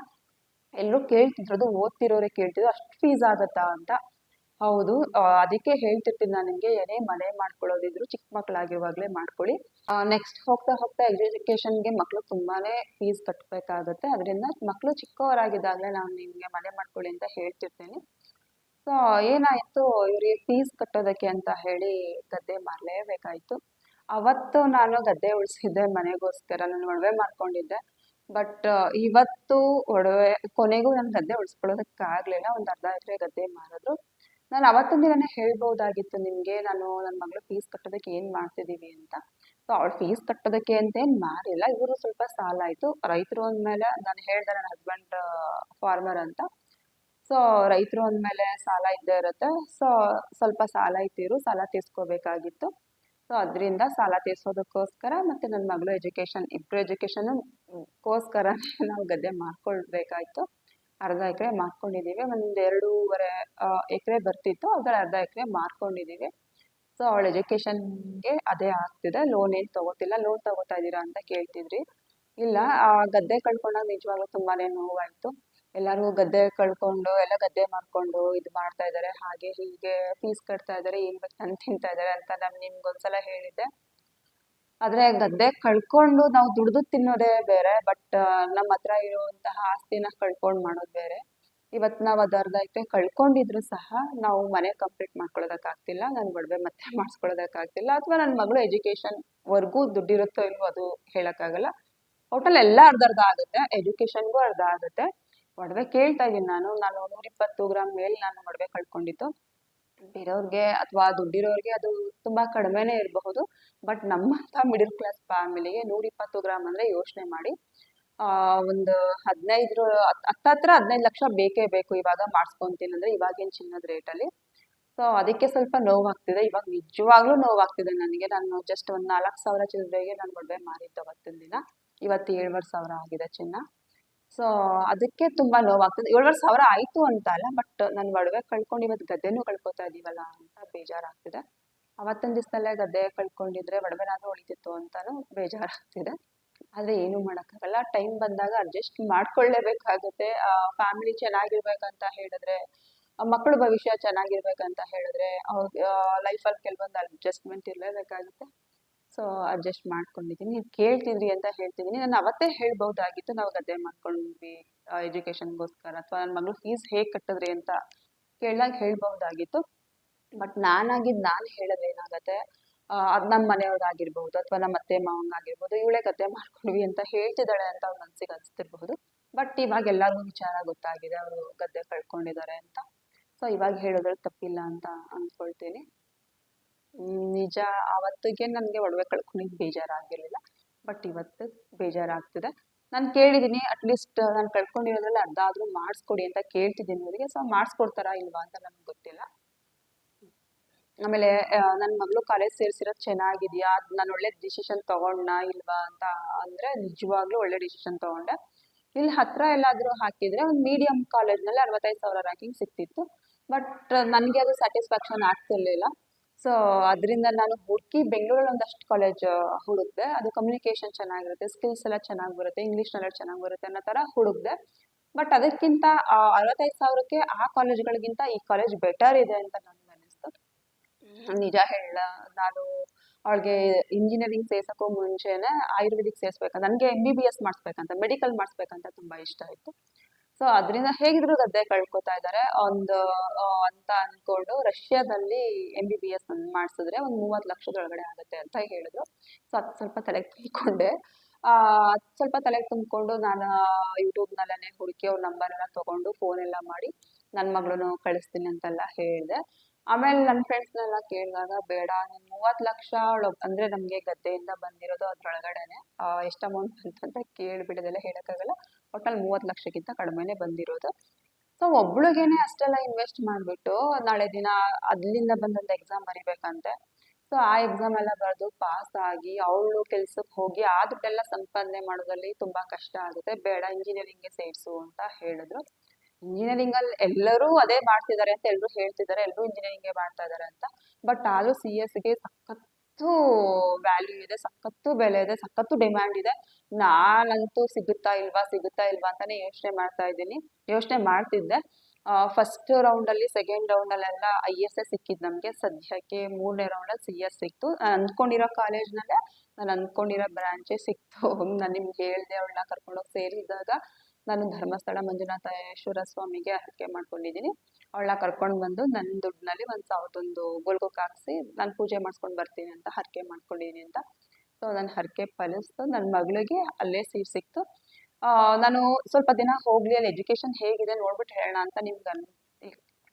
Speaker 1: ಎಲ್ಲರೂ ಕೇಳ್ತಿದ್ರು ಅದು ಓದ್ತಿರೋರೆ ಕೇಳ್ತಿದ್ರು, ಅಷ್ಟು ಫೀಸ್ ಆಗತ್ತಾ ಅಂತ. ಹೌದು ಅದಕ್ಕೆ ಹೇಳ್ತಿರ್ತೀನಿ ನಾನು ನಿಮಗೆ, ಏನೇ ಮನೆ ಮಾಡ್ಕೊಳ್ಳೋದಿದ್ರು ಚಿಕ್ಕ ಮಕ್ಕಳಾಗಿರುವಾಗಲೇ ಮಾಡ್ಕೊಳ್ಳಿ. ನೆಕ್ಸ್ಟ್ ಹೋಗ್ತಾ ಹೋಗ್ತಾ ಎಜುಕೇಷನ್ಗೆ ಮಕ್ಕಳು ತುಂಬಾನೇ ಫೀಸ್ ಕಟ್ಟಬೇಕಾಗುತ್ತೆ ಅದರಿಂದ ಮಕ್ಕಳು ಚಿಕ್ಕವರಾಗಿದ್ದಾಗಲೇ ನಾನು ನಿಮಗೆ ಮನೆ ಮಾಡ್ಕೊಳ್ಳಿ ಅಂತ ಹೇಳ್ತಿರ್ತೀನಿ. ಸೊ, ಏನಾಯಿತು? ಇವರಿಗೆ ಫೀಸ್ ಕಟ್ಟೋದಕ್ಕೆ ಅಂತ ಹೇಳಿ ಗದ್ದೆ ಮಾರಲೇಬೇಕಾಯಿತು. ಅವತ್ತು ನಾನು ಗದ್ದೆ ಉಳಿಸಿದ್ದೆ, ಮನೆಗೋಸ್ಕರ ನಾನು ಒಡವೆ ಮಾಡ್ಕೊಂಡಿದ್ದೆ ಬಟ್ ಇವತ್ತು ಒಡವೆ, ಕೊನೆಗೂ ನಾನು ಗದ್ದೆ ಉಳಿಸ್ಕೊಳ್ಳೋದಕ್ಕಾಗಲಿಲ್ಲ. ಒಂದು ಅರ್ಧ ಎಕರೆ ಗದ್ದೆ ಮಾರಿದ್ರು. ನಾನು ಅವತ್ತೊಂದು ದಿನನೇ ಹೇಳ್ಬೋದಾಗಿತ್ತು ನಿಮಗೆ. ನಾನು ನನ್ನ ಮಗಳು ಫೀಸ್ ಕಟ್ಟೋದಕ್ಕೆ ಏನು ಮಾಡ್ತಿದ್ದೀವಿ ಅಂತ. ಸೊ, ಅವಳು ಫೀಸ್ ಕಟ್ಟೋದಕ್ಕೆ ಅಂತೇನು ಮಾರಿಲ್ಲ. ಇವರು ಸ್ವಲ್ಪ ಸಾಲ ಆಯಿತು ರೈತರು ಅಂದಮೇಲೆ ನಾನು ಹೇಳ್ದೆ ನನ್ನ ಹಸ್ಬೆಂಡ್ ಫಾರ್ಮರ್ ಅಂತ. ಸೊ ರೈತರು ಅಂದಮೇಲೆ ಸಾಲ ಇದ್ದೇ ಇರುತ್ತೆ. ಸೊ ಸ್ವಲ್ಪ ಸಾಲ ಇತ್ತಿರು ಸಾಲ ತೀರ್ಸ್ಕೋಬೇಕಾಗಿತ್ತು. ಸೊ ಅದರಿಂದ ಸಾಲ ತೀರ್ಸೋದಕ್ಕೋಸ್ಕರ ಮತ್ತು ನನ್ನ ಮಗಳು ಎಜುಕೇಷನ್ ಇಬ್ಬರು ಎಜುಕೇಶನ್ ಗೋಸ್ಕರ [LAUGHS] ನಾವು ಗದ್ದೆ ಮಾಡ್ಕೊಳ್ಬೇಕಾಯ್ತು. ಅರ್ಧ ಎಕರೆ ಮಾರ್ಕೊಂಡಿದ್ದೀವಿ ಒಂದು ಎರಡೂವರೆ ಎಕರೆ ಬರ್ತಿತ್ತು. ಅದ್ರಲ್ಲಿ ಅರ್ಧ ಎಕರೆ ಮಾರ್ಕೊಂಡಿದ್ದೀವಿ ಸೊ ಅವಳ ಎಜುಕೇಷನ್ಗೆ ಅದೇ ಆಗ್ತಿದೆ. ಲೋನ್ ಏನು ತಗೋತಿಲ್ಲ. ಲೋನ್ ತಗೋತಾ ಇದ್ದೀರಾ ಅಂತ ಕೇಳ್ತಿದ್ರಿ. ಇಲ್ಲ, ಆ ಗದ್ದೆ ಕಳ್ಕೊಂಡಾಗ ನಿಜವಾಗ್ಲೂ ತುಂಬಾನೇ ನೋವಾಯಿತು. ಎಲ್ಲರೂ ಗದ್ದೆ ಕಳ್ಕೊಂಡು, ಎಲ್ಲ ಗದ್ದೆ ಮಾಡ್ಕೊಂಡು ಇದು ಮಾಡ್ತಾ ಇದ್ದಾರೆ ಹಾಗೆ ಹೀಗೆ ಫೀಸ್ ಕಟ್ತಾ ಇದ್ದಾರೆ ಏನು ಬೇಕು ತಂದು ತಿಂತಾ ಇದ್ದಾರೆ ಅಂತ ನಾನು ನಿಮ್ಗೆ ಒಂದ್ಸಲ ಹೇಳಿದ್ದೆ. ಆದರೆ ಗದ್ದೆ ಕಳ್ಕೊಂಡು ನಾವು ದುಡ್ದು ತಿನ್ನೋದೇ ಬೇರೆ ಬಟ್ ನಮ್ಮ ಹತ್ರ ಇರುವಂತಹ ಆಸ್ತಿನ ಕಳ್ಕೊಂಡು ಮಾಡೋದು ಬೇರೆ. ಇವತ್ತು ನಾವು ಅದು ಅರ್ಧ ಎಕರೆ ಕಳ್ಕೊಂಡಿದ್ರು ಸಹ ನಾವು ಮನೆ ಕಂಪ್ಲೀಟ್ ಮಾಡ್ಕೊಳ್ಳೋದಕ್ಕಾಗ್ತಿಲ್ಲ ನಾನು ಒಡವೆ ಮತ್ತೆ [LAUGHS] ಮಾಡಿಸ್ಕೊಳ್ಳೋದಕ್ಕಾಗ್ತಿಲ್ಲ, ಅಥವಾ ನನ್ನ ಮಗಳು ಎಜುಕೇಷನ್ವರೆಗೂ ದುಡ್ಡಿರುತ್ತೋ ಇಲ್ವೋ ಅದು ಹೇಳೋಕ್ಕಾಗಲ್ಲ. ಒಟ್ಟಲ್ಲಿ ಎಲ್ಲ ಅರ್ಧ ಅರ್ಧ ಆಗುತ್ತೆ ಎಜುಕೇಷನ್ಗೂ ಅರ್ಧ ಆಗುತ್ತೆ. ಒಡವೆ ಕೇಳ್ತಾ ಇದ್ದೀನಿ ನಾನು. ನಾನು ನೂರಿಪ್ಪತ್ತು ಗ್ರಾಮ್ ಮೇಲೆ ನಾನು ಒಡವೆ ಕಳ್ಕೊಂಡಿದ್ದು. ಬೇರೆಯವ್ರಿಗೆ ಅಥವಾ ದುಡ್ಡಿರೋರಿಗೆ ಅದು ತುಂಬಾ ಕಡಿಮೆನೇ ಇರಬಹುದು. ಬಟ್ ನಮ್ಮಂತ ಮಿಡಲ್ ಕ್ಲಾಸ್ ಫ್ಯಾಮಿಲಿಗೆ ನೂರಿಪ್ಪತ್ತು ಗ್ರಾಮ್ ಅಂದ್ರೆ ಯೋಚನೆ ಮಾಡಿ ಆ, ಒಂದು ಹದಿನೈದು ಹತ್ತತ್ರ ಹದಿನೈದು ಲಕ್ಷ ಬೇಕೇ ಬೇಕು ಇವಾಗ ಮಾಡಿಸ್ಕೊಂತೀನಿ ಅಂದ್ರೆ ಇವಾಗಿನ ಚಿನ್ನದ ರೇಟಲ್ಲಿ ಸೊ ಅದಕ್ಕೆ ಸ್ವಲ್ಪ ನೋವಾಗ್ತಿದೆ. ಇವಾಗ ನಿಜವಾಗ್ಲೂ ನೋವಾಗ್ತಿದೆ ನನಗೆ. ನಾನು ಜಸ್ಟ್ ಒಂದು ನಾಲ್ಕು ಸಾವಿರ ಚಿಲ್ಲರೆಗೆ ನಾನು ಒಡವೆ ಮಾರಿದ್ದು ಅವತ್ತಿನ ದಿನ. ಇವತ್ತು ಏಳುವರೆ ಸಾವಿರ ಆಗಿದೆ ಚಿನ್ನ. ಸೊ ಅದಕ್ಕೆ ತುಂಬ ನೋವಾಗ್ತದೆ. ಏಳುವರೆ ಸಾವಿರ ಆಯಿತು ಅಂತ ಅಲ್ಲ ಬಟ್ ನಾನು ಒಡವೆ ಕಳ್ಕೊಂಡು ಇವತ್ತು ಗದ್ದೆನೂ ಕಳ್ಕೊತಾ ಇದೀವಲ್ಲ ಅಂತ ಬೇಜಾರಾಗ್ತಿದೆ. ಅವತ್ತಿನ ದಿವಸದಲ್ಲೇ ಗದ್ದೆ ಕಳ್ಕೊಂಡಿದ್ರೆ ಒಡವೆನಾದ್ರೂ ಉಳಿತಿತ್ತು ಅಂತಾನು ಬೇಜಾರಾಗ್ತಿದೆ. ಆದರೆ ಏನೂ ಮಾಡೋಕ್ಕಾಗಲ್ಲ. ಟೈಮ್ ಬಂದಾಗ ಅಡ್ಜಸ್ಟ್ ಮಾಡ್ಕೊಳ್ಳೇಬೇಕಾಗುತ್ತೆ. ಫ್ಯಾಮಿಲಿ ಚೆನ್ನಾಗಿರ್ಬೇಕಂತ ಹೇಳಿದ್ರೆ ಮಕ್ಕಳ ಭವಿಷ್ಯ ಚೆನ್ನಾಗಿರ್ಬೇಕಂತ ಹೇಳಿದ್ರೆ, ಅವ್ರ ಲೈಫಲ್ಲಿ ಕೆಲವೊಂದು ಅಡ್ಜಸ್ಟ್ಮೆಂಟ್ ಇರಲೇಬೇಕಾಗುತ್ತೆ. ಸೊ ಅಡ್ಜಸ್ಟ್ ಮಾಡ್ಕೊಂಡಿದ್ದೀನಿ. ನೀವು ಕೇಳ್ತಿದ್ರಿ ಅಂತ ಹೇಳ್ತಿದ್ದೀನಿ. ನಾನು ಅವತ್ತೇ ಹೇಳ್ಬೋದಾಗಿತ್ತು ನಾವು ಗದ್ದೆ ಮಾಡ್ಕೊಂಡ್ವಿ ಎಜುಕೇಷನ್ಗೋಸ್ಕರ ಅಥವಾ ನನ್ನ ಮಗಳು ಫೀಸ್ ಹೇಗೆ ಕಟ್ಟಿದ್ರಿ ಅಂತ ಕೇಳಿದಾಗ ಹೇಳ್ಬಹುದಾಗಿತ್ತು. ಬಟ್ ನಾನಾಗಿದ್ದು ನಾನು ಹೇಳಿದ್ರೆ ಏನಾಗುತ್ತೆ ಅದು ನಮ್ಮ ಮನೆಯವ್ರಾಗಿರ್ಬೋದು ಅಥವಾ ನಮ್ಮ ಅತ್ತೆ ಮಾವಂಗಾಗಿರ್ಬೋದು ಇವಳೆ ಗದ್ದೆ ಮಾಡ್ಕೊಂಡ್ವಿ ಅಂತ ಹೇಳ್ತಿದ್ದಾಳೆ ಅಂತ ಅವ್ರ ಮನ್ಸಿಗೆ ಅನಿಸ್ತಿರ್ಬಹುದು. ಬಟ್ ಇವಾಗ ಎಲ್ಲರಿಗೂ ವಿಚಾರ ಗೊತ್ತಾಗಿದೆ. ಅವರು ಗದ್ದೆ ಕಳ್ಕೊಂಡಿದ್ದಾರೆ ಅಂತ. ಸೊ ಇವಾಗ ಹೇಳೋದ್ರಲ್ಲಿ ತಪ್ಪಿಲ್ಲ ಅಂತ ಅಂದ್ಕೊಳ್ತೀನಿ ನಿಜ. ಅವತ್ತಿಗೆ ನನಗೆ ಒಡವೆ ಕಳ್ಕೊಂಡಿದ್ದು ಬೇಜಾರಾಗಿರಲಿಲ್ಲ. ಬಟ್ ಇವತ್ತು ಬೇಜಾರಾಗ್ತಿದೆ. ನಾನು ಕೇಳಿದ್ದೀನಿ ಅಟ್ಲೀಸ್ಟ್ ನಾನು ಕಳ್ಕೊಂಡಿರೋದ್ರಲ್ಲಿ ಅರ್ಧ ಆದರೂ ಮಾಡಿಸ್ಕೊಡಿ ಅಂತ ಕೇಳ್ತಿದ್ದೀನಿ ಅವರಿಗೆ. ಸೊ ಮಾಡಿಸ್ಕೊಡ್ತಾರಾ ಇಲ್ವಾ ಅಂತ ನನಗೆ ಗೊತ್ತಿಲ್ಲ. ಆಮೇಲೆ ನನ್ನ ಮಗಳು ಕಾಲೇಜ್ ಸೇರಿಸಿರೋದು ಚೆನ್ನಾಗಿದೆಯಾ? ಅದು ನಾನು ಒಳ್ಳೆ ಡಿಸಿಷನ್ ತಗೊಂಡ್ನಾ ಇಲ್ವಾ ಅಂತ ಅಂದರೆ ನಿಜವಾಗ್ಲೂ ಒಳ್ಳೆ ಡಿಸಿಷನ್ ತಗೊಂಡೆ. ಇಲ್ಲಿ ಹತ್ರ ಎಲ್ಲಾದರೂ ಹಾಕಿದ್ರೆ ಒಂದು ಮೀಡಿಯಂ ಕಾಲೇಜ್ನಲ್ಲಿ ಅರವತ್ತೈದು ಸಾವಿರ ರ್ಯಾಂಕಿಂಗ್ ಸಿಕ್ತಿತ್ತು. ಬಟ್ ನನಗೆ ಅದು ಸ್ಯಾಟಿಸ್ಫ್ಯಾಕ್ಷನ್ ಆಗ್ತಿರ್ಲಿಲ್ಲ. ಸೊ ಅದರಿಂದ ನಾನು ಹುಡುಕಿ ಬೆಂಗಳೂರಲ್ಲಿ ಒಂದಷ್ಟು ಕಾಲೇಜ್ ಹುಡುಕ್ದೆ. ಅದು ಕಮ್ಯುನಿಕೇಷನ್ ಚೆನ್ನಾಗಿರುತ್ತೆ ಸ್ಕಿಲ್ಸ್ ಎಲ್ಲ ಚೆನ್ನಾಗಿ ಬರುತ್ತೆ ಇಂಗ್ಲೀಷ್ ನಾಲೆಡ್ ಚೆನ್ನಾಗಿ ಬರುತ್ತೆ ಅನ್ನೋ ಥರ ಹುಡುಕ್ದೆ. ಬಟ್ ಅದಕ್ಕಿಂತ ಅರವತ್ತೈದು ಸಾವಿರಕ್ಕೆ ಆ ಕಾಲೇಜ್ಗಳಿಗಿಂತ ಈ ಕಾಲೇಜ್ ಬೆಟರ್ ಇದೆ ಅಂತ ನನಗೆ ಅನ್ನಿಸ್ತು. ನಿಜ ಹೇಳ ನಾನು ಅವಳಿಗೆ ಇಂಜಿನಿಯರಿಂಗ್ ಸೇರ್ಸೋಕ್ಕೂ ಮುಂಚೆನೆ ಆಯುರ್ವೇದಿಕ್ ಸೇರಿಸ್ಬೇಕಂತ ನನಗೆ ಎಂ ಬಿ ಬಿ ಎಸ್ ಮಾಡಿಸ್ಬೇಕಂತ ಮೆಡಿಕಲ್ ಮಾಡಿಸ್ಬೇಕಂತ ತುಂಬ ಇಷ್ಟ ಆಯಿತು. ಸೊ ಅದರಿಂದ ಹೇಗಿದ್ರು ಗದ್ದೆ ಕಳ್ಕೊತಾ ಇದ್ದಾರೆ. ಒಂದು ಅಂತ ಅನ್ಕೊಂಡು ರಷ್ಯಾದಲ್ಲಿ ಎಂ ಬಿ ಬಿ ಎಸ್ ಮಾಡಿಸಿದ್ರೆ ಒಂದು ಮೂವತ್ತು ಲಕ್ಷದೊಳಗಡೆ ಆಗುತ್ತೆ ಅಂತ ಹೇಳಿದ್ರು. ಸೊ ಅದು ಸ್ವಲ್ಪ ತಲೆಗೆ ತುಂಬಿಕೊಂಡೆ ಅದು ಸ್ವಲ್ಪ ತಲೆಗೆ ತುಂಬಿಕೊಂಡು ನಾನು ಯೂಟ್ಯೂಬ್ನಲ್ಲೇ ಹುಡುಕಿ ಅವ್ರ ನಂಬರ್ ಎಲ್ಲ ತಗೊಂಡು ಫೋನ್ ಎಲ್ಲ ಮಾಡಿ ನನ್ನ ಮಗಳನ್ನು ಕಳಿಸ್ತೀನಿ ಅಂತೆಲ್ಲ ಹೇಳಿದೆ. ಆಮೇಲೆ ನನ್ನ ಫ್ರೆಂಡ್ಸ್ನೆಲ್ಲ ಕೇಳಿದಾಗ, ಬೇಡ, ನೀನು ಮೂವತ್ತು ಲಕ್ಷ ಅಂದ್ರೆ ನಮಗೆ ಗದ್ದೆಯಿಂದ ಬಂದಿರೋದು ಅದ್ರೊಳಗಡೆನೆ ಎಷ್ಟು ಅಮೌಂಟ್ ಬಂತು? ಅಂತ ಕೇಳಿಬಿಡೋದೆಲ್ಲ ಹೇಳೋಕ್ಕಾಗಲ್ಲ. ಒಟ್ಟಲ್ಲಿ ಮೂವತ್ತು ಲಕ್ಷಕ್ಕಿಂತ ಕಡಿಮೆನೇ ಬಂದಿರೋದು. ಸೊ, ಒಬ್ಳಿಗೇನೆ ಅಷ್ಟೆಲ್ಲ ಇನ್ವೆಸ್ಟ್ ಮಾಡ್ಬಿಟ್ಟು, ನಾಳೆ ದಿನ ಅಲ್ಲಿಂದ ಬಂದಂತ ಎಕ್ಸಾಮ್ ಬರಿಬೇಕಂತೆ. ಸೊ, ಆ ಎಕ್ಸಾಮ್ ಎಲ್ಲ ಬರೆದು ಪಾಸ್ ಆಗಿ, ಅವಳು ಕೆಲ್ಸಕ್ಕೆ ಹೋಗಿ, ಆ ದುಡ್ಡೆಲ್ಲ ಸಂಪಾದನೆ ಮಾಡೋದ್ರಲ್ಲಿ ತುಂಬಾ ಕಷ್ಟ ಆಗುತ್ತೆ. ಬೇಡ ಇಂಜಿನಿಯರಿಂಗ್ಗೆ ಸೇರಿಸು ಅಂತ ಹೇಳಿದ್ರು. ಇಂಜಿನಿಯರಿಂಗ್ ಅಲ್ಲಿ ಎಲ್ಲರೂ ಅದೇ ಮಾಡ್ತಿದ್ದಾರೆ ಅಂತ ಎಲ್ಲರೂ ಹೇಳ್ತಿದ್ದಾರೆ ಎಲ್ಲರೂ ಇಂಜಿನಿಯರಿಂಗ್ ಮಾಡ್ತಾ ಇದ್ದಾರೆ ಅಂತ. ಬಟ್ ಆದ್ರೂ ಸಿ ಎಸ್ಗೆ ಸಖತ್ತು ವ್ಯಾಲ್ಯೂ ಇದೆ, ಸಖತ್ತು ಬೆಲೆ ಇದೆ, ಸಖತ್ತು ಡಿಮ್ಯಾಂಡ್ ಇದೆ. ನಾನಂತೂ ಸಿಗುತ್ತಾ ಇಲ್ವಾ ಸಿಗುತ್ತಾ ಇಲ್ವಾ ಅಂತಾನೆ ಯೋಚನೆ ಮಾಡ್ತಾ ಇದ್ದೀನಿ. ಯೋಚನೆ ಮಾಡ್ತಿದ್ದೆ. ಫಸ್ಟ್ ರೌಂಡ್ ಅಲ್ಲಿ ಸೆಕೆಂಡ್ ರೌಂಡಲ್ಲೆಲ್ಲ ಐ ಎಸ್ ಎಸ್ ಸಿಕ್ಕಿದ್ ನಮಗೆ. ಸದ್ಯಕ್ಕೆ ಮೂರನೇ ರೌಂಡಲ್ಲಿ ಸಿ ಎಸ್ ಸಿಕ್ತು. ನಾನು ಅಂದ್ಕೊಂಡಿರೋ ಕಾಲೇಜ್ನಲ್ಲೇ ನಾನು ಅಂದ್ಕೊಂಡಿರೋ ಬ್ರಾಂಚೇ ಸಿಕ್ತು. [LAUGHS] ನಾನು ನಿಮ್ಗೆ ಹೇಳ್ದೆ ಅವಳನ್ನ ಕರ್ಕೊಂಡೋಗಿ ಸೇರಿದಾಗ. ನಾನು ಧರ್ಮಸ್ಥಳ ಮಂಜುನಾಥೇಶ್ವರ ಸ್ವಾಮಿಗೆ ಹರಕೆ ಮಾಡ್ಕೊಂಡಿದ್ದೀನಿ. ಅವಳನ್ನ ಕರ್ಕೊಂಡು ಬಂದು ನನ್ನ ದುಡ್ಡಿನಲ್ಲಿ ಒಂದು ಸಾವಿರದೊಂದು ಗೋಲ್ಗೋಕ್ ಹಾಕ್ಸಿ ನಾನು ಪೂಜೆ ಮಾಡಿಸ್ಕೊಂಡು ಬರ್ತೀನಿ ಅಂತ ಹರಕೆ ಮಾಡ್ಕೊಂಡಿದ್ದೀನಿ ಅಂತ. ಸೊ ನನ್ನ ಹರಕೆ ಫಲಿಸ್ತು ನನ್ನ ಮಗಳಿಗೆ ಅಲ್ಲೇ ಸೀಟ್ ಸಿಕ್ತು. ನಾನು ಸ್ವಲ್ಪ ದಿನ ಹೋಗಲಿ, ಅಲ್ಲಿ ಎಜುಕೇಶನ್ ಹೇಗಿದೆ ನೋಡ್ಬಿಟ್ಟು ಹೇಳೋಣ ಅಂತ ನಿಮ್ಗೆ ಅನ್,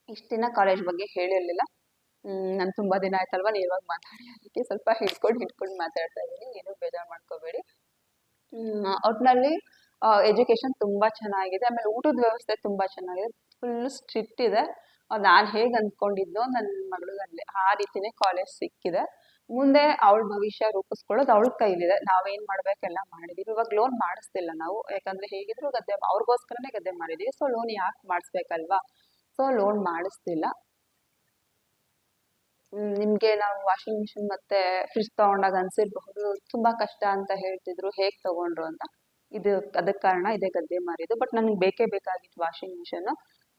Speaker 1: ಇಷ್ಟು ದಿನ ಕಾಲೇಜ್ ಬಗ್ಗೆ ಹೇಳಿರಲಿಲ್ಲ. ನಾನು ತುಂಬ ದಿನ ಆಯ್ತಲ್ವಾ ಇವಾಗ ಮಾತಾಡಿ ಅದಕ್ಕೆ ಸ್ವಲ್ಪ ಹಿಡ್ಕೊಂಡು ಹಿಡ್ಕೊಂಡು ಮಾತಾಡ್ತಾ ಇದ್ದೀನಿ. ಏನು ಬೇಜಾರು ಮಾಡ್ಕೋಬೇಡಿ. ಒಟ್ಟಿನಲ್ಲಿ ಎಜುಕೇಶನ್ ತುಂಬಾ ಚೆನ್ನಾಗಿದೆ. ಆಮೇಲೆ ಊಟದ ವ್ಯವಸ್ಥೆ ತುಂಬಾ ಚೆನ್ನಾಗಿದೆ. ಫುಲ್ ಸ್ಟ್ರಿಕ್ಟ್ ಇದೆ. ನಾನು ಹೇಗೆ ಅಂದ್ಕೊಂಡಿದ್ನೋ ನನ್ನ ಅಲ್ಲಿ, ಆ ರೀತಿನೇ ಕಾಲೇಜ್ ಸಿಕ್ಕಿದೆ. ಮುಂದೆ ಅವಳ ಭವಿಷ್ಯ ರೂಪಿಸ್ಕೊಳ್ಳೋದು ಅವಳ ಕೈಲಿದೆ. ನಾವೇನ್ ಮಾಡ್ಬೇಕೆಲ್ಲ ಮಾಡಿದೀವಿ. ಇವಾಗ ಲೋನ್ ಮಾಡಿಸ್ತಿಲ್ಲ ನಾವು. ಯಾಕಂದ್ರೆ ಹೇಗಿದ್ರು ಗದ್ದೆ, ಅವ್ರಿಗೋಸ್ಕರನೇ ಗದ್ದೆ ಮಾಡಿದೀವಿ. ಸೊ ಲೋನ್ ಯಾಕೆ ಮಾಡಿಸ್ಬೇಕಲ್ವಾ? So loan ಮಾಡಿಸ್ತಿಲ್ಲ. ನಿಮಗೆ ನಾವು ವಾಷಿಂಗ್ ಮಿಷಿನ್ ಮತ್ತೆ ಫ್ರಿಜ್ ತಗೊಂಡಾಗ ಅನ್ಸಿರ್ಬಹುದು. ತುಂಬಾ ಕಷ್ಟ ಅಂತ ಹೇಳ್ತಿದ್ರು. ಹೇಗ್ ತಗೊಂಡ್ರು ಅಂತ. ಇದು ಅದಕ್ಕೆ ಕಾರಣ ಇದೆ ಗದ್ದೆ ಮಾರಿದ್ದು. ಬಟ್ ನನಗೆ ಬೇಕೇ ಬೇಕಾಗಿತ್ತು ವಾಷಿಂಗ್ ಮಿಷನ್